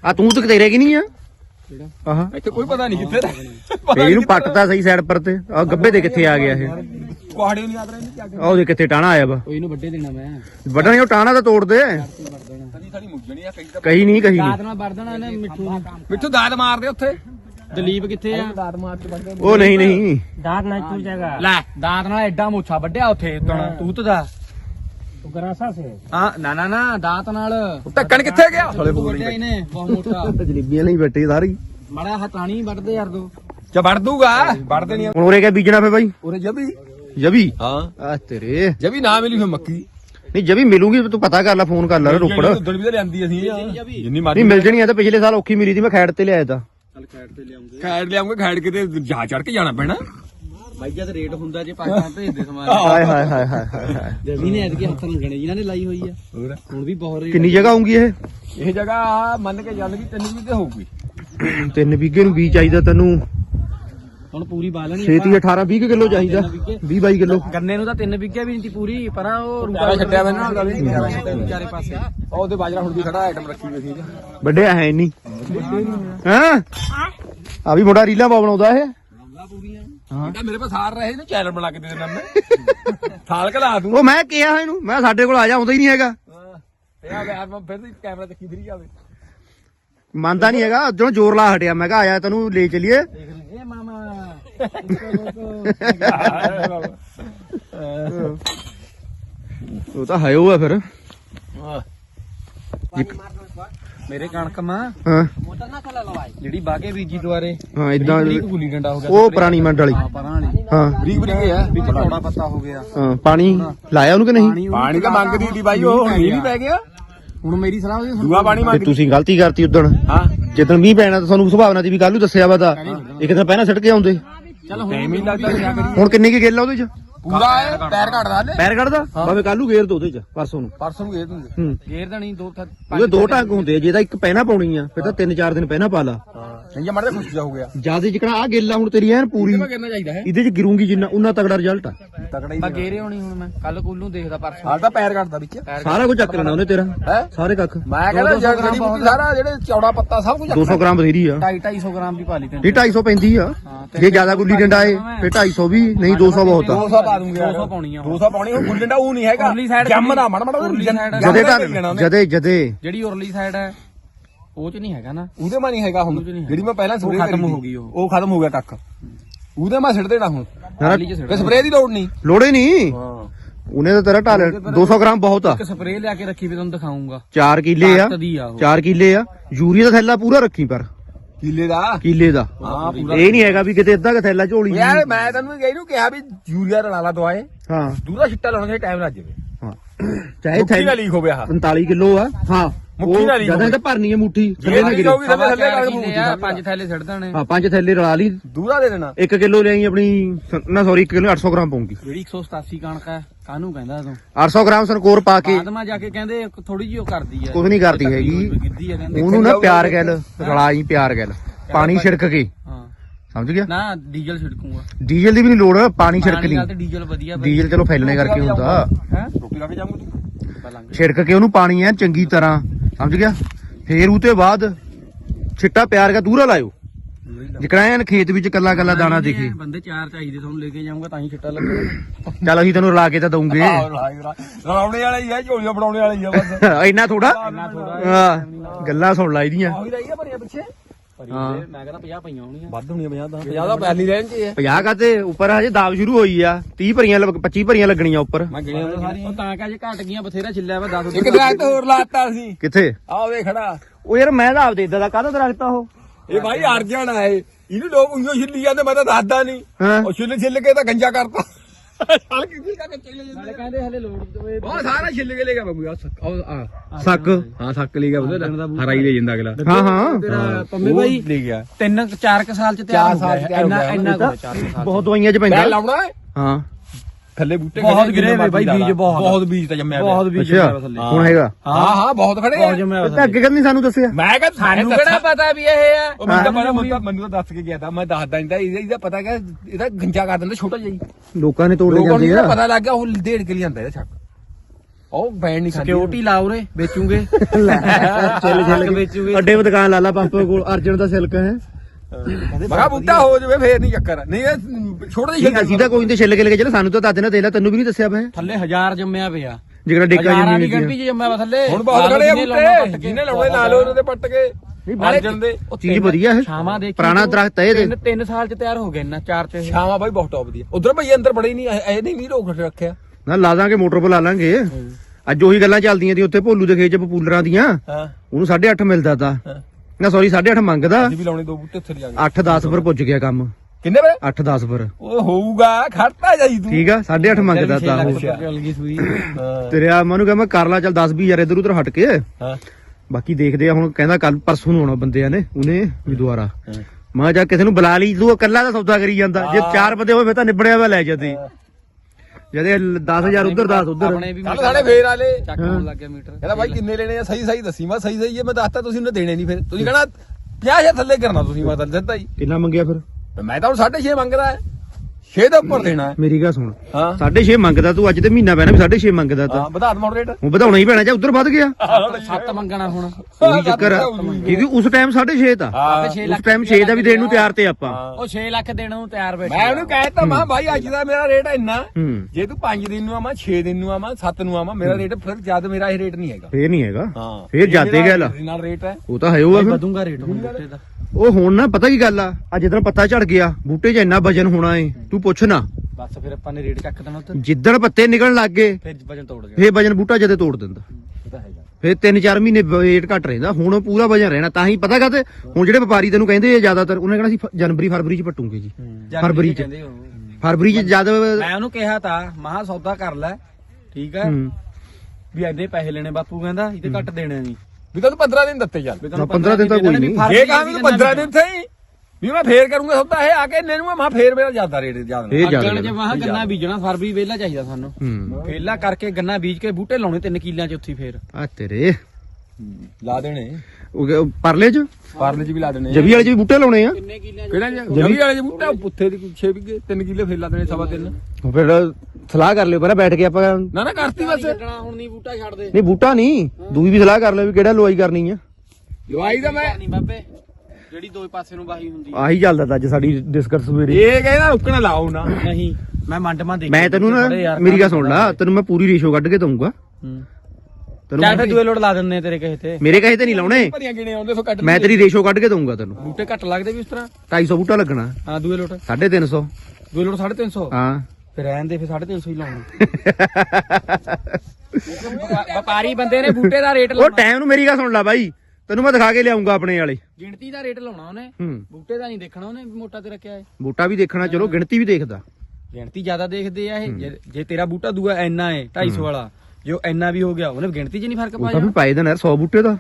Speaker 1: ਆ ਤੂੰ ਤਾਂ ਕਿਤੇ ਰਹਿ ਆ? ਆਹ।
Speaker 4: ਇੱਥੇ ਕੋਈ ਪਤਾ ਨਹੀਂ ਕਿੱਥੇ ਦਾ।
Speaker 1: ਪਤਾ ਇਹਨੂੰ ਪੱਟ ਤਾਂ ਸਹੀ ਸਾਈਡ ਪਰ ਤੇ। ਆ ਗੱਬੇ ਦੇ ਕਿੱਥੇ ਆ ਗਿਆ ਇਹ?
Speaker 4: ਕੁਹਾੜੇ ਨੂੰ ਯਾਦ ਰਹਿੰਦੀ ਚੱਗ
Speaker 1: ਆਹ ਉਹਦੇ ਕਿੱਥੇ ਟਾਣਾ ਆਇਆ ਵਾ?
Speaker 5: ਉਹ ਇਹਨੂੰ ਵੱਡੇ ਦੇਣਾ ਮੈਂ।
Speaker 1: ਵੱਡਾ ਨਹੀਂ ਉਹ ਟਾਣਾ ਤਾਂ ਤੋੜ ਦੇ।
Speaker 4: ਕਦੀ ਸਾਡੀ ਮੁੱਜਣੀ ਆ ਕਈ ਤਾਂ
Speaker 1: ਕਹੀ ਨਹੀਂ ਕਹੀ ਨਹੀਂ।
Speaker 5: ਦਾਦ ਨਾਲ ਵਰਦਣਾ ਨੇ ਮਿੱਠੂ ਨੂੰ।
Speaker 4: ਮਿੱਠੂ ਦਾਦ ਮਾਰਦੇ ਉੱਥੇ।
Speaker 5: ਦਲੀਪ ਕਿੱਥੇ ਆ? ਦਾਦ ਮਾਰ ਕੇ ਬੰਦੇ
Speaker 1: ਉਹ ਨਹੀਂ ਨਹੀਂ।
Speaker 6: ਦਾਦ ਨਾਲ ਤੂੰ ਜਗਾ
Speaker 5: ਲੈ ਦਾਦ ਨਾਲ ਐਡਾ ਮੋਛਾ ਵੱਡਿਆ ਉੱਥੇ ਤੂੰ ਤੂਤ ਦਾ।
Speaker 6: ਤੂੰ ਗਰਾਸਾ ਸੇ?
Speaker 5: ਹਾਂ ਨਾ ਨਾ ਨਾ ਦਾਤ ਨਾਲ।
Speaker 4: ਢੱਕਣ ਕਿੱਥੇ ਗਿਆ? ਥਲੇ ਹੋਰ ਵੱਡਿਆ
Speaker 1: ਨਹੀਂ ਪਤਾ ਕਰ ਲੈ ਫੋਨ ਕਰ ਲੈ ਰੋਪੜ। ਮਿਲ ਜਣੀ ਪਿਛਲੇ ਸਾਲ ਔਖੀ ਮਿਲੀ ਸੀ ਮੈਂ ਖੈੜ ਤੇ ਲਿਆਇਆ ਤਾਂ।
Speaker 4: ਖੈੜ ਤੇ ਲਿਆਉਂਗੇ। ਖੈੜ ਲਿਆਉਂਗੇ ਖੈੜ ਕਿਤੇ ਜਾ ਚੜ ਕੇ ਜਾਣਾ ਪੈਣਾ।
Speaker 5: ਬਾਈ ਜਦ ਰੇਟ ਹੁੰਦਾ ਜੇ ਪਾਕਿਸਤਾਨ ਭੇਜਦੇ ਸਮਾਨ।
Speaker 1: ਹਾਏ ਹਾਏ ਹਾਏ ਹਾਏ ਹਾਏ ਹਾਏ।
Speaker 5: ਜਮੀ ਨੇ ਐਤਕੀ ਹੱਥਾਂ ਨੂੰ ਗਣੇ ਜਿਨ੍ਹਾਂ ਨੇ ਲਾਈ ਹੋਈ ਆ।
Speaker 4: ਹੋਰ?
Speaker 5: ਹੁਣ ਵੀ ਬਹੁਤ ਰੇਟ
Speaker 1: ਕਿੰਨੀ ਜਗ੍ਹਾ ਆਉਂਗੀ ਇਹ?
Speaker 4: ਇਹ ਜਗ੍ਹਾ ਮੰਨ ਕੇ ਚੱਲ ਵੀ ਤਿੰਨ ਵੀ ਤੇ ਹੋਊਗੀ।
Speaker 1: ਤਿੰਨ ਵੀਗੇ ਨੂੰ ਬੀਜ ਚਾਹੀਦਾ ਤੈਨੂੰ।
Speaker 5: ਹੁਣ ਪੂਰੀ ਬਾਲਣੀ
Speaker 1: ਛੇਤੀ 18 20 ਕਿਲੋ ਚਾਹੀਦਾ। 20 22 ਕਿਲੋ।
Speaker 5: ਗੰਨੇ ਨੂੰ ਤਾਂ ਤਿੰਨ ਵਿਕਿਆ ਵੀ ਨਹੀਂ ਤੀ ਪੂਰੀ ਪਰ ਆ ਉਹ
Speaker 4: ਚਾਰਾ ਛੱਡਿਆ ਮੈਨੂੰ ਦਾ ਵੀ।
Speaker 5: ਚਾਰੇ ਪਾਸੇ।
Speaker 4: ਉਹ ਉਹਦੇ ਬਾਜਰਾ ਹੁਣ ਵੀ ਖੜਾ ਆਈਟਮ ਰੱਖੀ ਹੋਈ ਸੀ।
Speaker 1: ਵੱਡਿਆ ਹੈ ਨਹੀਂ ਹਾਂ? ਆ ਵੀ ਮੁੰਡਾ ਰੀਲਾਂ ਪਾ ਬਣਾਉਂਦਾ ਇਹ।
Speaker 4: ਬੇਟਾ ਮੇਰੇ ਪਾਸ ਹਾਰ ਰਹੇ ਨੇ ਚੈਨਲ ਬਣਾ ਕੇ ਦੇ ਦੇਣਾ ਮੈਂ। ਥਾਲ ਕਲਾ ਦੂੰ।
Speaker 1: ਉਹ ਮੈਂ ਕਿਹਾ ਇਹਨੂੰ ਮੈਂ ਸਾਡੇ ਕੋਲ ਆ ਜਾ ਆਉਂਦਾ ਹੀ ਨਹੀਂ ਹੈਗਾ।
Speaker 4: ਤੇ ਆ ਯਾਰ ਮੈਂ ਫਿਰ ਕੈਮਰਾ ਚੱਕੀ ਫਿਰੀ ਜਾਵੇ
Speaker 1: ਮੰਨਦਾ ਨਹੀਂ ਹੈਗਾ ਜਦੋਂ ਜ਼ੋਰ ਲਾ ਹਟਿਆ ਮੈਂ ਕਿਹਾ ਆਇਆ ਤੈਨੂੰ ਲੈ ਚਲੀਏ।
Speaker 5: ਇਹ ਮਾਮਾ।
Speaker 1: ਉਹ ਤਾਂ ਹੈ ਉਹ ਆ ਫਿਰ।
Speaker 5: ਮੇਰੇ ਕਣਕ ਮਾਂ।
Speaker 1: ਹਾਂ।
Speaker 5: ਜਿਹੜੀ ਬਾਗੇ ਬੀਜੀ ਦੁਆਰੇ।
Speaker 1: ਹਾਂ ਇਦਾਂ
Speaker 5: ਗੁੱਲੀ ਡੰਡਾ ਹੋ ਗਿਆ।
Speaker 1: ਉਹ ਪੁਰਾਣੀ ਮੰਡ ਵਾਲੀ। ਹਾਂ
Speaker 4: ਬਰੀਕ ਬਰੀਕ ਹੈ
Speaker 5: ਵਿੱਚ ਚੌੜਾ ਪੱਤਾ ਹੋ ਗਿਆ।
Speaker 1: ਹਾਂ ਪਾਣੀ ਲਾਇਆ ਉਹਨੂੰ ਕਿ ਨਹੀਂ?
Speaker 4: ਪਾਣੀ ਤਾਂ ਮੰਗਦੀ ਦੀ ਬਾਈ ਉਹ ਹੁਣ ਵੀ ਪੈ ਗਿਆ।
Speaker 5: ਹੁਣ ਮੇਰੀ ਸਲਾਹ ਉਹਦੀ
Speaker 4: ਦੂਆ ਪਾਣੀ
Speaker 1: ਤੇ
Speaker 4: ਮੰਗਦੀ
Speaker 1: ਤੁਸੀਂ ਗਲਤੀ ਕਰਤੀ ਉਦਣ।
Speaker 4: ਹਾਂ।
Speaker 1: ਜਦੋਂ ਮੀਂਹ ਪੈਣਾ ਤਾਂ ਤੁਹਾਨੂੰ ਸੁਭਾਵਨਾ ਦੀ ਵੀ ਕੱਲ ਨੂੰ ਦੱਸਿਆ ਵਾ ਤਾਂ। ਇੱਕ ਦਿਨ ਪਹਿਲਾਂ ਸਿੱਟ ਕੇ ਆਉਂਦੇ।
Speaker 5: ਚੱਲ ਹੁਣ
Speaker 4: ਟਾਈਮ ਹੀ ਲੱਗਦਾ। ਕਿਆ ਕਰੀਏ?
Speaker 1: ਹੁਣ ਕਿੰਨੀ ਕੀ ਗਿੱਲ ਆ ਉਹਦੇ ਚ?
Speaker 4: ਪੂਰਾ ਹੈ ਪੈਰ ਘਟਦਾ ਲੈ
Speaker 1: ਪੈਰ ਕੱਢਦਾ ਭਾਵੇਂ ਕੱਲ ਨੂੰ ਗੇਰ ਦੋ ਉਹਦੇ ਚ ਪਰਸੋਂ ਨੂੰ।
Speaker 4: ਪਰਸੋਂ ਨੂੰ ਤੂੰ
Speaker 1: ਹੂੰ।
Speaker 5: ਗੇਰ ਦਾ ਨਹੀਂ ਦੋ ਥ-
Speaker 1: ਉਹਦੇ ਦੋ ਟਾਂਕ ਹੁੰਦੇ ਆ ਜੇ ਤਾਂ ਇੱਕ ਪਹਿਨਾ ਪਾਉਣੀ ਆ ਫਿਰ ਤਾਂ ਤਿੰਨ ਚਾਰ ਦਿਨ ਪਹਿਨਾ ਪਾ ਲਾ।
Speaker 4: ਨਹੀਂ ਜੇ ਮੜੇ ਖੁਸ਼ ਜਾ ਹੋ ਗਿਆ।
Speaker 1: ਜ਼ਿਆਦਾ ਜਿਕਣਾ ਆ ਗਿੱਲ ਹੁਣ ਤੇਰੀ ਐਨ ਪੂਰੀ।
Speaker 4: ਮੈਂ ਕਹਿਣਾ ਚਾਹੀਦਾ ਹੈ।
Speaker 1: ਇਹਦੇ ਚ ਗਿਰੂੰਗੀ ਜਿੰਨਾ ਉਨਾ ਤਗੜਾ ਰਿਜ਼ਲਟ ਆ।
Speaker 4: ਤਕੜਾ ਹੀ
Speaker 5: ਮੈਂ ਗੇਰੇ ਹੋਣੀ ਹੁਣ ਮੈਂ। ਕੱਲ ਕੋਲ ਨੂੰ ਦੇਖਦਾ ਪਰਸੋਂ।
Speaker 4: ਹਾਲ ਤਾਂ ਪੈਰ ਘਟਦਾ ਵਿੱਚ।
Speaker 1: ਸਾਰਾ ਕੁਝ ਚੱਕ ਲੈਣਾ ਉਹਨੇ ਤੇਰਾ।
Speaker 4: ਹੈ?
Speaker 1: ਸਾਰੇ ਕੱਖ।
Speaker 4: ਮੈਂ ਕਹਿੰਦਾ ਜੜੀ ਬੂਟੀ ਸਾਰਾ ਜਿਹੜੇ ਚੌੜਾ ਪੱਤਾ ਸਭ ਕੁਝ
Speaker 1: 200 ਗ੍ਰਾਮ ਬਥੇਰੀ ਆ।
Speaker 5: 2.5 250 ਗ੍ਰਾਮ ਦੀ ਪਾ ਲਈ ਤੈਨੂੰ।
Speaker 1: ਇਹ 250 ਪੈਂਦੀ ਆ। ਜੇ ਜ਼ਿਆਦਾ ਗੁੱਲੀ ਡੰਡਾ ਏ ਫਿਰ 250 ਵੀ ਨਹੀਂ 200 ਬਹੁਤ ਆ।
Speaker 4: 200 ਪਾ ਦੂੰਗੇ
Speaker 5: 200 ਪਾਉਣੀ ਆ
Speaker 4: 200 ਪਾਉਣੀ ਉਹ ਗੁੱਲਡਾ ਉਹ ਨਹੀਂ ਹੈਗਾ।
Speaker 5: ਉਰਲੀ side
Speaker 4: ਜੰਮਦਾ ਮੜ ਮੜ
Speaker 5: ਉਰਲੀ side
Speaker 1: ਜਦੇ ਢੰਗ ਜਦੇ ਜਦੇ।
Speaker 5: ਜਿਹੜੀ ਉਰਲੀ ਸਾਈਡ ਹੈ ਉਹ ਚ ਨਹੀਂ ਹੈਗਾ ਨਾ।
Speaker 4: ਉਹਦੇ ਮਾ ਨਹੀਂ ਹੈਗਾ ਹੁਣ।
Speaker 5: ਉਹਦੇ 'ਚ ਨਹੀਂ
Speaker 4: ਜਿਹੜੀ ਮੈਂ ਪਹਿਲਾਂ ਸਪਰੇਅ
Speaker 5: ਖਤਮ
Speaker 4: ਕਰੀ
Speaker 5: ਹੋ
Speaker 4: ਸੀ,
Speaker 5: ਗਈ ਉਹ।
Speaker 4: ਉਹ ਖਤਮ ਹੋ ਗਿਆ ਟੱਕ। ਉਹਦੇ ਮੈਂ ਸਿੱਟ ਦੇਣਾ ਹੁਣ।
Speaker 5: ਟਰਾਲੀ ਚ
Speaker 4: ਤੇ ਸਪਰੇਅ ਦੀ ਲੋੜ ਨਹੀਂ।
Speaker 1: ਲੋੜੇ ਨਹੀਂ?
Speaker 4: ਹਾਂ।
Speaker 1: ਉਹਨੇ ਤਾਂ ਤੇਰਾ ਢਾਲ 200 ਗ੍ਰਾਮ ਬਹੁਤ ਆ।
Speaker 5: ਇੱਕ ਸਪਰੇਅ ਲਿਆ ਕੇ ਰੱਖੀ ਵੀ ਤੁਹਾਨੂੰ ਦਿਖਾਉਂਗਾ।
Speaker 1: 4 ਕਿੱਲੇ ਆ।
Speaker 5: ਤਾਕਤ ਦੀ ਆ ਉਹ।
Speaker 1: 4 ਕਿੱਲੇ ਆ। ਯੂਰੀਆ ਦਾ ਥੈਲਾ ਪੂਰਾ ਰੱਖੀ ਪਰ।
Speaker 4: ਕਿੱਲੇ ਦਾ?
Speaker 1: ਕਿੱਲੇ ਦਾ।
Speaker 4: ਹਾਂ ਪੂਰਾ
Speaker 1: ਇਹ ਨਹੀਂ ਹੈਗਾ ਵੀ ਕਿਤੇ ਅੱਧਾ ਕੁ ਥੈਲਾ ਝੋਲੀ
Speaker 4: ਯਾਰ ਮੈਂ ਤੈਨੂੰ ਇਹਨੂੰ ਕਿਹਾ ਵੀ ਯੂਰੀਆ ਰਲਾ ਲਾ ਦਵਾਏ।
Speaker 1: ਹਾਂ।
Speaker 4: ਦੂਰਾ ਛਿੱਟਾ ਲਾਉਣ ਦੇ ਟਾਈਮ ਲੱਗ ਜਾਵੇ।
Speaker 1: ਹਾਂ। ਚਾਹੇ ਥੈਲਾ
Speaker 4: ਲੀਕ ਹੋ ਗਿਆ
Speaker 1: 45 ਕਿਲੋ ਆ। ਹਾਂ।
Speaker 4: ਮੁੱਠੀ ਨਾਲ ਹੀ
Speaker 1: ਜਦੋਂ। ਤਾਂ ਭਰਨੀ ਹੈ ਮੁੱਠੀ ਥੱਲੇ ਨਾ ਗਿਰੇ।
Speaker 4: ਥੱਲੇ- ਮੁੱਠੀ
Speaker 5: ਆ ਪੰਜ ਥੈਲੇ ਛੱਡ ਦੇਣੇ
Speaker 1: ਹਾਂ ਪੰਜ ਥੈਲੇ ਰਲਾ ਲਈ।
Speaker 4: ਦੂਰਾ ਦੇ ਦੇਣਾ।
Speaker 1: 1 ਕਿਲੋ ਲਿਆਈ ਆਪਣੀ ਨਾ ਸੌਰੀ 1 ਕਿਲੋ 800 ਗ੍ਰਾਮ ਪਾਉਂਗੀ
Speaker 5: ਜਿਹੜੀ 187 ਕਣਕ ਹੈ ਕਾਹਨੂੰ ਕਹਿੰਦਾ ਤੂੰ?
Speaker 1: 800 ਗ੍ਰਾਮ ਸਰਕੋਰ ਪਾ ਕੇ
Speaker 5: ਬਾਅਦ ਮਾ ਜਾ ਕੇ ਕਹਿੰਦੇ ਥੋੜੀ ਜਿਹੀ ਉਹ ਕਰਦੀ ਹੈ
Speaker 1: ਕੁਝ ਨਹੀਂ ਕਰਦੀ ਹੈਗੀ। ਉਹਨੂੰ ਨਾ ਪਿਆਰ ਗੱਲ ਰਲਾਈ ਪਿਆਰ ਗੱਲ। ਪਾਣੀ ਛਿੜਕ ਕੇ।
Speaker 5: ਹਾਂ।
Speaker 1: ਸਮਝ ਗਿਆ?
Speaker 5: ਨਾ ਡੀਜ਼ਲ ਛਿੜਕੂਗਾ।
Speaker 1: ਡੀਜ਼ਲ ਦੀ ਵੀ ਨਹੀਂ ਲੋੜ ਪਾਣੀ ਛਿੜਕ ਲਈ
Speaker 5: ਡੀਜ਼ਲ ਵਧੀਆ
Speaker 1: ਡੀਜ਼ਲ ਚਲੋ ਫੈਲਣੇ ਕਰਕੇ ਹੁੰਦਾ।
Speaker 5: ਹੈ?
Speaker 4: ਰੋਟੀ ਲਾ ਕੇ ਜਾਊਂਗਾ ਤੂੰ?
Speaker 1: ਛਿੜਕ ਕੇ ਉਹਨੂੰ ਪਾਣੀ ਐ ਚੰਗੀ ਤਰ੍ਹਾਂ। ਸਮਝ ਗਿਆ? ਫੇਰ ਉਹ ਤੇ ਬਾਅਦ ਛਿੱਟਾ ਪਿਆਰ ਕਾ ਦੂਰਾ ਲਾਇਓ। ਜਿਕਣਾ ਐਨ ਖੇਤ ਵਿੱਚ ਕੱਲਾ ਕੱਲਾ ਦਾਣਾ ਦਿਖੇ।
Speaker 5: ਬੰਦੇ ਚਾਰ ਚਾਹੀਦੇ ਤੁਹਾਨੂੰ ਲੈ ਕੇ ਜਾਊਂਗਾ ਤਾਂ ਹੀ ਛਿੱਟਾ ਲੱਗਣਾ
Speaker 1: ਚੱਲ ਅਸੀਂ ਤੈਨੂੰ ਰਲਾ ਕੇ ਤਾਂ ਦਊਂਗੇ।
Speaker 4: ਰਲਾਉਣੇ ਵਾਲਾ ਹੀ ਆ ਝੋਲੀਆਂ ਬਣਾਉਣੇ ਵਾਲਾ ਹੀ ਆ ਬਸ।
Speaker 1: ਇੰਨਾ ਥੋੜਾ ਗੱਲਾਂ ਸੁਣ ਲਾ ਇਹਦੀਆਂ
Speaker 4: ਆਹੀ ਰਹੀ ਆ ਭਰੀਆਂ ਪਿੱਛੇ?
Speaker 1: ਹਾਂ।
Speaker 5: ਮੈਂ ਕਹਿੰਦਾ 50 ਪਈਆਂ ਹੋਣੀਆਂ।
Speaker 4: ਵੱਧ ਹੋਣੀਆਂ 50 ਤਾਂ। 50 ਦਾ ਪਹਿਲੀ ਰਹਿਣ ਚ ਹੀ ਹੈ।
Speaker 1: 50 ਕਾਤੇ? ਉੱਪਰ ਹਜੇ ਦਾਬ ਸ਼ੁਰੂ ਹੋਈ ਆ। 30 ਭਰੀਆਂ ਲੱਗ- 25 ਭਰੀਆਂ ਲੱਗਣੀਆਂ ਉੱਪਰ।
Speaker 4: ਮੈਂ ਗਿਣਿਆ ਤਾਂ ਸਾਰੀਆਂ।
Speaker 5: ਉਹ ਤਾਂ ਕਹ ਜੇ ਘਟ ਗਈਆਂ ਬਥੇਰਾ ਛਿੱਲਿਆ ਵਾ 10
Speaker 4: ਇੱਕ ਦਰਖਤ ਹੋਰ ਲਾਤਾ ਸੀ।
Speaker 1: ਕਿੱਥੇ?
Speaker 4: ਆਹ ਵੇ ਖੜਾ।
Speaker 1: ਉਹ ਯਾਰ ਮੈਂ ਤਾਂ ਆਪਦੇ ਇਦਾਂ ਦਾ ਕਾਹਦਾ ਦਰਖਤ ਆ ਉਹ?
Speaker 4: ਇਹ ਭਾਈ ਅਰਜਨ ਆ ਇਹ। ਇਹਨੂੰ ਲੋਕ ਉਂਗੋ ਛਿੱਲੀ ਜਾਂਦੇ ਮੈਂ ਤਾਂ ਦੱਸਦਾ ਨਹੀਂ।
Speaker 1: ਹਾਂ?
Speaker 4: ਉਹ ਛਿੱਲ ਛਿੱਲ ਕੇ ਤਾਂ ਗੰਜਾ ਕਰਤਾ। ਸਾਲ ਕਿੱਥੇ ਜਾ ਕੇ ਚੱਲੇ
Speaker 5: ਨਾਲੇ
Speaker 4: ਜਾਂਦੇ
Speaker 5: ਕਹਿੰਦੇ ਹਲੇ ਲੋਡ ਤੇ
Speaker 4: ਉਹ ਸਾਰਾ ਛਿੱਲ ਕੇ ਲੈ ਗਿਆ ਬੰਗੂ ਆ
Speaker 1: ਸੱਕ
Speaker 4: ਹਾਂ ਸੱਕ ਲੈ ਗਿਆ ਉਹਦਾ ਹਰਾ ਹੀ। ਲੈ ਜਾਂਦਾ ਅਗਲਾ।
Speaker 1: ਹਾਂ ਹਾਂ।
Speaker 5: ਤੇਰਾ ਪੰਮੇ ਬਾਈ
Speaker 4: ਲੈ ਗਿਆ।
Speaker 5: ਤਿੰਨ ਚਾਰ ਕ ਸਾਲ ਚ ਤਿਆਰ ਹੋ ਗਿਆ ਇੰਨਾ। ਇੰਨਾ
Speaker 1: ਬਹੁਤ ਦਵਾਈਆਂ 'ਚ ਪੈਂਦਾ।
Speaker 4: ਲਾਉਣਾ ਹਾਂ। ਥੱਲੇ ਬੂਟੇ
Speaker 5: ਬਹੁਤ ਗਿਰੇ
Speaker 4: ਜਿੰਨੇ
Speaker 5: ਬਾਈ, ਬੀਜ ਬਹੁਤ।
Speaker 4: ਬਹੁਤ ਬੀਜ ਤਾਂ ਜੰਮਿਆ।
Speaker 5: ਬਹੁਤ
Speaker 1: ਅੱਛਾ
Speaker 5: ਜਮਿਆ ਥੱਲੇ।
Speaker 1: ਹੁਣ ਹੈਗਾ?
Speaker 4: ਹਾਂ। ਹਾਂ ਬਹੁਤ ਖੜੇ ਆ।
Speaker 5: ਬਹੁਤ ਜਮਿਆ
Speaker 1: ਤਾਂ ਅੱਗੇ ਕਦ ਨਹੀਂ ਸਾਨੂੰ ਦੱਸਿਆ?
Speaker 4: ਮੈਂ ਕਿਹਾ
Speaker 5: ਸਾਨੂੰ ਕਿਹੜਾ ਪਤਾ ਵੀ ਇਹ ਆ?
Speaker 4: ਉਹ ਮੈਨੂੰ ਤਾਂ ਪਤਾ ਮੈਨੂੰ ਤਾਂ- ਮੈਨੂੰ ਤਾਂ ਦੱਸ ਕੇ ਗਿਆ ਤਾਂ। ਮੈਂ ਦੱਸਦਾ ਨਹੀਂ ਤਾਂ ਇਹਦਾ ਇਹਦਾ ਪਤਾ ਕਿ ਇਹਦਾ ਗੰਜਾ ਕਰ ਦਿੰਦਾ ਛੋਟਾ ਜਿਹਾ
Speaker 1: ਲੋਕਾਂ ਨੇ ਤੋੜ ਲੈ
Speaker 4: ਲੋਕਾਂ ਨੂੰ
Speaker 1: ਜਾਂਦੇ ਆ।
Speaker 4: ਪਤਾ ਲੱਗ ਗਿਆ ਉਹ ਡੇਢ ਕੇ ਲਿਆਂਦਾ ਇਹਦਾ ਛੱਕ। ਉਹ ਬੈਂਡ ਨਹੀਂ ਖਾਂਦੀ
Speaker 5: ਸਿਕਿਉਰਿਟੀ ਲਾਓ ਰੇ ਵੇਚੂਗੇ।
Speaker 1: ਚੱਲ ਚੱਲ।
Speaker 5: ਵੇਚੂਗੇ।
Speaker 1: ਅੱਡੇ ਦੁਕਾਨ ਲਾ ਲਾ ਪੰਪ ਕੋਲ। ਅਰਜਨ ਦਾ ਸਿਲਕ ਹੈ।
Speaker 4: ਮਗਾ ਬੁੱਢਾ ਹੋ ਜਾਵੇ ਫੇਰ ਨਹੀਂ ਚੱਕਰ। ਨਹੀਂ ਇਹ ਛੋਟਾ ਜਿਹਾ
Speaker 1: ਨਹੀਂ, ਅਸੀਂ ਤਾਂ ਕੋਈ ਨਹੀਂ ਛਿੱਲ ਕੇ ਲੈ ਕੇ ਚੱਲ। ਸਾਨੂੰ ਤਾਂ ਦਾਦੇ ਨੇ ਦੇ ਲਾ ਤੈਨੂੰ ਵੀ ਨਹੀਂ ਦੱਸਿਆ ਮੈਂ।
Speaker 5: ਥੱਲੇ ਹਜ਼ਾਰ ਜੰਮਿਆ ਪਿਆ।
Speaker 1: ਜਿਹੜਾ ਡੇਕਾ
Speaker 5: ਦੀ ਜੰਮਿਆ ਵਾ ਥੱਲੇ।
Speaker 4: ਹੁਣ ਬਹੁਤ ਖੜੇ ਆ ਬੁੱਢੇ। ਜਿਹਨੇ ਲਾਉਣੇ? ਲਾ ਲਓ ਉਹਨਾਂ ਦੇ ਪੱਟ ਕੇ। ਦੇ
Speaker 1: ਚੀਜ਼ ਵਧੀਆ ਹੈ।
Speaker 5: ਛਾਵਾਂ ਦੇਖੀ
Speaker 1: ਪੁਰਾਣਾ
Speaker 5: ਤੂੰ,
Speaker 1: ਦਰਖਤ ਹੈ ਇਹਦੇ।
Speaker 5: ਤਿੰਨ ਤਿੰਨ ਸਾਲ ਚ ਤਿਆਰ ਹੋ ਗਏ ਨਾ ਚਾਰ ਚ ਇਹ।
Speaker 4: ਛਾਵਾਂ ਬਾਈ ਬਹੁਤ ਟੌਪ ਦੀ ਉਧਰ ਭਈ ਅੰਦਰ ਬੜੇ ਨਹੀਂ ਇਹ ਨਹੀਂ ਨਹੀਂ ਰੋਕ ਰੱਖਿਆ।
Speaker 1: ਨਾ ਲਾ ਦਾਂਗੇ ਮੋਟਰ 'ਤੇ ਲਾ ਲਾਂਗੇ। ਅੱਜ ਉਹੀ ਗੱਲਾਂ ਚੱਲਦੀਆਂ ਦੀ ਉੱਥੇ ਭੋਲੂ ਦੇ ਖੇਤ 'ਚ ਪਪੂਲਰਾਂ ਦੀਆਂ।
Speaker 4: ਹਾਂ।
Speaker 1: ਉਹਨੂੰ 8.5 ਮਿਲਦਾ ਤਾ। ਨਾ ਸੌਰੀ 8.5 ਮੰਗਦਾ।
Speaker 4: ਅੱਜ ਵੀ ਲਾਉਣੇ ਦੋ ਬੂਟੇ ਉੱਥੇ ਲਿਆ
Speaker 1: 8-10 ਪਰ ਪੁੱਜ ਗਿਆ ਕੰਮ।
Speaker 4: ਕਿੰਨੇ ਵੇ?
Speaker 1: 8-10 ਪਰ।
Speaker 4: ਉਹ ਹੋਊਗਾ ਖੜਤਾ ਜਾਈ ਤੂੰ।
Speaker 1: ਠੀਕ ਆ 8.5 ਮੰਗਦਾ ਤਾ
Speaker 5: ਗਈ ਸੂਈ
Speaker 1: ਤੇਰੇ ਆ ਮਨੂੰ ਕਹਿੰਦਾ ਕਰ ਲਾ ਚੱਲ 10 20 ਹਜ਼ਾਰ ਇਧਰ ਉਧਰ ਹਟ ਕੇ।
Speaker 4: ਹਾਂ।
Speaker 1: ਬਾਕੀ ਦੇਖਦੇ ਆ ਹੁਣ ਕਹਿੰਦਾ ਕੱਲ ਪਰਸੋਂ ਨੂੰ ਆਉਣਾ ਬੰਦਿਆਂ ਨੇ ਉਹਨੇ ਵੀ ਦੁਆਰਾ ਮੈਂ ਜਾ ਕਿਸੇ ਨੂੰ ਬੁਲਾ ਲਈ ਤੂੰ ਇਕੱਲਾ ਦਾ ਸੌਦਾ ਕਰੀ ਜਾਂਦਾ। ਜੇ ਚਾਰ ਬੰਦੇ ਹੋਏ ਫੇ ਤਾਂ ਨਿਬੜਿਆ ਵਾ ਲੈ ਜਾਂਦੇ। ਜਦੇ 10000 ਉਧਰ 10 ਉਧਰ।
Speaker 5: ਆਪਣੇ ਵੀ
Speaker 4: ਕੱਲ ਸਾਡੇ ਫੇਰ ਆਲੇ
Speaker 5: ਚੱਕ ਹੋਣ ਲੱਗ ਗਿਆ ਮੀਟਰ।
Speaker 4: ਕਹਿੰਦਾ ਭਾਈ ਕਿੰਨੇ ਲੈਣੇ ਆ? ਸਹੀ ਸਹੀ ਦੱਸੀ ਮੈਂ ਸਹੀ ਸਹੀ ਹੈ ਮੈਂ ਦੱਸਤਾ ਤੁਸੀਂ ਉਹਨੇ ਦੇਣੇ ਨਹੀਂ ਫਿਰ। ਤੁਸੀਂ ਕਹਣਾ 50000 ਥੱਲੇ ਕਰਨਾ ਤੁਸੀਂ ਮੈਂ ਤਾਂ ਦਿੱਤਾ ਹੀ
Speaker 1: ਕਿੰਨਾ ਮੰਗਿਆ ਫਿਰ?
Speaker 4: ਮੈਂ ਤਾਂ ਹੁਣ 6.5 ਮੰਗਦਾ। ਹੈ 6 ਦੇ ਉੱਪਰ ਦੇਣਾ ਹੈ।
Speaker 1: ਮੇਰੀ ਗੱਲ ਸੁਣ।
Speaker 4: ਹਾਂ।
Speaker 1: 6.5 ਮੰਗਦਾ ਤੂੰ ਅੱਜ ਤੇ ਮਹੀਨਾ ਪੈਣਾ ਵੀ 6.5 ਮੰਗਦਾ ਤਾ।
Speaker 4: ਹਾਂ ਵਧਾ ਦਮੋੜ ਰੇਟ।
Speaker 1: ਹੁਣ ਵਧਾਉਣਾ ਹੀ ਪੈਣਾ ਜਾਂ ਉਧਰ ਵੱਧ ਗਿਆ।
Speaker 5: ਸੱਤ ਮੰਗਣਾ ਹੁਣ।
Speaker 1: ਉਹੀ ਚੱਕਰ ਆ। ਕਿਉਂਕਿ ਉਸ ਟਾਈਮ 6.5 ਤਾਂ।
Speaker 5: ਆਪੇ 6
Speaker 1: ਉਸ ਟਾਈਮ 6 ਦਾ ਵੀ ਦੇਣ ਨੂੰ ਤਿਆਰ ਤੇ ਆਪਾਂ।
Speaker 5: ਉਹ 6 ਲੱਖ ਦੇਣ ਨੂੰ ਤਿਆਰ ਬੈਠੇ
Speaker 4: ਮੈਂ ਉਹਨੂੰ ਕਹਿਤਾ ਮੈਂ ਭਾਈ ਅੱਜ ਦਾ ਮੇਰਾ ਰੇਟ ਇੰਨਾ। ਜੇ ਤੂੰ 5 ਦਿਨ ਨੂੰ ਆਵਾਂ 6 ਦਿਨ ਨੂੰ ਆਵਾਂ 7 ਨੂੰ ਆਵਾਂ ਮੇਰਾ ਰੇਟ ਫਿਰ ਜਦ ਮੇਰਾ ਇਹ ਰੇਟ ਨਹੀਂ ਹੈਗਾ।
Speaker 1: ਫੇਰ ਨਹੀਂ ਹੈਗਾ।
Speaker 4: ਹਾਂ।
Speaker 1: ਫੇਰ ਜਾਦੇ ਗੱਲ
Speaker 4: ਨਾਲ ਰੇਟ ਹੈ।
Speaker 1: ਉਹ ਤਾਂ ਹੈ ਉਹ
Speaker 5: ਵਧੂਗਾ ਰੇਟ ਹੁਣ ਦਾ।
Speaker 1: ਉਹ ਹੁਣ ਨਾ ਪਤਾ ਕੀ ਗੱਲ ਆ? ਅੱਜ ਜਦੋਂ ਪੱਤਾ ਝੜ ਗਿਆ ਬੂਟੇ 'ਚ ਇੰਨਾ ਵਜਨ ਹੋਣਾ ਏ। ਤੂੰ ਪੁੱਛ ਨਾ।
Speaker 5: ਬਸ ਫਿਰ ਆਪਾਂ ਨੇ ਰੇਟ ਚੱਕ ਦੇਣਾ ਉੱਤੇ
Speaker 1: ਜਿੱਦਣ ਪੱਤੇ ਨਿਕਲਣ ਲੱਗ ਗਏ
Speaker 5: ਫਿਰ ਵਜਨ ਤੋੜ ਗਿਆ
Speaker 1: ਫੇਰ ਵਜਨ ਬੂਟਾ ਜਦੇ ਤੋੜ ਦਿੰਦਾ।
Speaker 5: ਇਹ ਤਾਂ
Speaker 1: ਫੇਰ 3-4 ਮਹੀਨੇ ਵੇਟ ਘਟ ਰਹਿੰਦਾ। ਹੁਣ ਪੂਰਾ ਵਜਨ ਰਹਿਣਾ। ਤਾਂ ਹੀ ਪਤਾ ਕਾ ਤੇ ਹੁਣ ਜਿਹੜੇ ਵਪਾਰੀ ਤੈਨੂੰ ਕਹਿੰਦੇ ਆ ਜ਼ਿਆਦਾਤਰ ਉਹਨੇ ਕਹਿਣਾ ਸੀ ਜਨਵਰੀ ਫਰਵਰੀ 'ਚ ਪਟੂਗੇ ਜੀ। ਫਰਵਰੀ 'ਚ। ਫਰਵਰੀ 'ਚ ਜਦ
Speaker 5: ਮੈਂ ਉਹਨੂੰ ਕਿਹਾ ਤਾਂ ਮਹਾ ਸੌਦਾ ਕਰ ਲੈ ਠੀਕ ਹੈ। ਵੀ ਐਨੇ ਪੈਸੇ ਲੈਣੇ ਬਾਪੂ ਕਹਿੰਦਾ ਇਹਦੇ ਘੱਟ ਦੇਣੇ ਨਹੀਂ।
Speaker 4: ਵੀ ਤੈਨੂੰ 15 ਦਿਨ ਦਿੱਤੇ ਚੱਲ
Speaker 5: ਵੀ ਤੈਨੂੰ
Speaker 1: ਨਾ, 15 ਦਿਨ ਤਾਂ ਕੋਈ ਨਹੀਂ।
Speaker 4: ਜੇ ਕਹਾਂ ਵੀ ਤੂੰ 15 ਦਿਨ ਸਹੀ ਵੀ ਮੈਂ ਫੇਰ ਕਰੂੰਗਾ ਸੌਦਾ ਇਹ ਆ ਕੇ ਇੰਨੇ ਨੂੰ ਮੈਂ ਫੇਰ ਮੇਰਾ ਜ਼ਿਆਦਾ ਰੇਟ ਜ਼ਿਆਦਾ
Speaker 1: ਇਹ
Speaker 5: ਅੱਗਣ
Speaker 1: ਜ਼ਿਆਦਾ
Speaker 5: ਜੇ ਮਹਾ ਗੰਨਾ ਬੀਜਣਾ ਫਰਵਰੀ ਵੇਲਾ ਚਾਹੀਦਾ ਸਾਨੂੰ।
Speaker 1: ਹੂੰ।
Speaker 5: ਵੇਲਾ ਕਰਕੇ ਗੰਨਾ ਬੀਜ ਕੇ ਬੂਟੇ ਲਾਉਣੇ ਤਿੰਨ ਕਿੱਲਿਆਂ ਚ ਉੱਥੇ ਫੇਰ।
Speaker 1: ਆ ਤੇਰੇ।
Speaker 4: ਲਾ ਦੇਣੇ।
Speaker 1: ਉਹ ਪਰਲੇ 'ਚ?
Speaker 4: ਪਰਲੇ ਚ ਵੀ ਲਾ ਦੇਣੇ।
Speaker 1: ਜਵੀ ਵਾਲੇ 'ਚ ਵੀ ਬੂਟੇ ਲਾਉਣੇ ਆ?
Speaker 5: ਕਿੰਨੇ ਕਿੱਲਿਆਂ
Speaker 4: ਕਿਹੜਾ ਜਮੀ ਵਾਲੇ ਚ ਬੂਟਾ ਪੁੱਥੇ ਦੀ 6 ਵਿਗੇ 3 ਕਿੱਲੇ ਫੇਰ ਲਾ ਦੇਣੇ ਸਵਾ ਤਿੰਨ।
Speaker 1: ਫਿਰ ਸਲਾਹ ਕਰ ਲਿਓ ਪਹਿਲਾਂ ਬੈਠ ਕੇ ਆਪਾਂ
Speaker 4: ਨਾ ਨਾ ਕਰਤੀ ਬਸ।
Speaker 5: ਛੱਡਣਾ ਹੁਣ ਨਹੀਂ ਬੂਟਾ ਛੱਡ ਦੇ
Speaker 1: ਨਹੀਂ ਬੂਟਾ ਨਹੀਂ। ਦੂਈ ਵੀ ਸਲਾਹ ਕਰ ਲਿਓ ਵੀ ਕਿਹੜਾ ਲਵਾਈ ਕਰਨੀ ਆ।
Speaker 4: ਲਵਾਈ ਤਾਂ ਮੈਂ
Speaker 5: ਨਹੀਂ ਬਾਬੇ। ਜਿਹੜੀ ਦੋ ਪਾਸੇ ਨੂੰ ਵਾਹੀ ਹੁੰਦੀ
Speaker 1: ਆਹੀ ਚੱਲਦਾ ਤਾ ਅੱਜ ਸਾਡੀ ਡਿਸਕਸ ਸਵੇਰੇ।
Speaker 4: ਇਹ ਕਹਿੰਦਾ ਰੁਕਣਾ ਲਾਓ ਨਾ।
Speaker 5: ਨਹੀਂ ਮੈਂ ਮੰਡਮਾ ਦੇਖ
Speaker 1: ਮੈਂ ਤੈਨੂੰ ਨਾ ਮੇਰੀ ਗੱਲ ਸੁਣ ਲਾ ਤੈਨੂੰ ਮੈਂ ਪੂਰੀ ਰੇਸ਼ੋ ਕੱਢ ਕੇ ਦਊਂਗਾ।
Speaker 5: ਹੂੰ। ਚੱਲ ਫਿਰ ਦੂਏ ਲੋਟ ਲਾ ਦਿੰਨੇ ਆ ਤੇਰੇ ਕਹੇ ਤੇ।
Speaker 1: ਮੇਰੇ ਕਹੇ ਤੇ ਨਹੀਂ ਲਾਉਣੇ।
Speaker 4: ਭਰੀਆਂ ਗਿਣੇ ਆਉਂਦੇ ਸੋ ਕੱਟ
Speaker 1: ਮੈਂ ਤੇਰੀ ਰੇਸ਼ੋ ਕੱਢ ਕੇ ਦਊਂਗਾ ਤੈਨੂੰ।
Speaker 5: ਬੂਟੇ ਘੱਟ ਲੱਗਦੇ ਵੀ ਉਸ ਤਰ੍ਹਾਂ?
Speaker 1: 250 ਬੂਟਾ ਲੱਗਣਾ।
Speaker 5: ਹਾਂ ਦੂਏ ਲੋਟ।
Speaker 1: 350
Speaker 5: ਦੂਏ ਲੋਟ 350
Speaker 1: ਹਾਂ।
Speaker 5: ਫਿਰ ਰਹਿਣ ਦੇ ਫਿਰ 350 ਹੀ ਲਾਉਣਾ। ਵਪਾਰੀ ਬੰਦੇ ਨੇ ਬੂਟੇ ਦਾ ਰੇਟ
Speaker 1: ਉਹ
Speaker 5: ਲਾਉਣਾ।
Speaker 1: ਟਾਈਮ ਨੂੰ ਮੇਰੀ ਗੱਲ ਸੁਣ ਲੈ ਬਾਈ। ਤੈਨੂੰ ਮੈਂ ਦਿਖਾ ਕੇ ਲਿਆਉਂਗਾ ਆਪਣੇ ਵਾਲੇ।
Speaker 5: ਗਿਣਤੀ ਦਾ ਰੇਟ ਲਾਉਣਾ ਉਹਨੇ। ਬੂਟੇ ਦਾ ਨਹੀਂ ਦੇਖਣਾ ਉਹਨੇ ਮੋਟਾ ਤੇ ਰੱਖਿਆ ਹੈ।
Speaker 1: ਬੂਟਾ ਵੀ ਦੇਖਣਾ ਚਲੋ ਗਿਣਤੀ ਵੀ ਦੇਖਦਾ।
Speaker 5: ਗਿਣਤੀ ਜ਼ਿਆਦਾ ਦੇਖਦੇ ਆ ਇਹ। ਜੇ- ਜੇ ਤੇਰਾ ਬੂਟਾ ਦੂਆ ਐਨਾ ਹੈ 250 ਵਾਲਾ ਜੋ ਐਨਾ ਵੀ ਹੋ ਗਿਆ ਉਹਨੇ ਗਿਣਤੀ 'ਚ ਨਹੀਂ ਫ਼ਰਕ
Speaker 1: ਉਹ
Speaker 5: ਪਾ
Speaker 1: ਤਾਂ ਵੀ ਪਾਏ ਦੇਣਾ ਯਾਰ 100 ਬੂਟੇ ਦਾ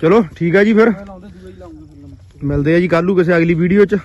Speaker 1: ਚਲੋ ਠੀਕ ਹੈ ਜੀ ਫਿਰ। ਮਿਲਦੇ ਆ ਜੀ ਕੱਲੂ ਕਿਸੇ ਅਗਲੀ ਵੀਡੀਓ 'ਚ।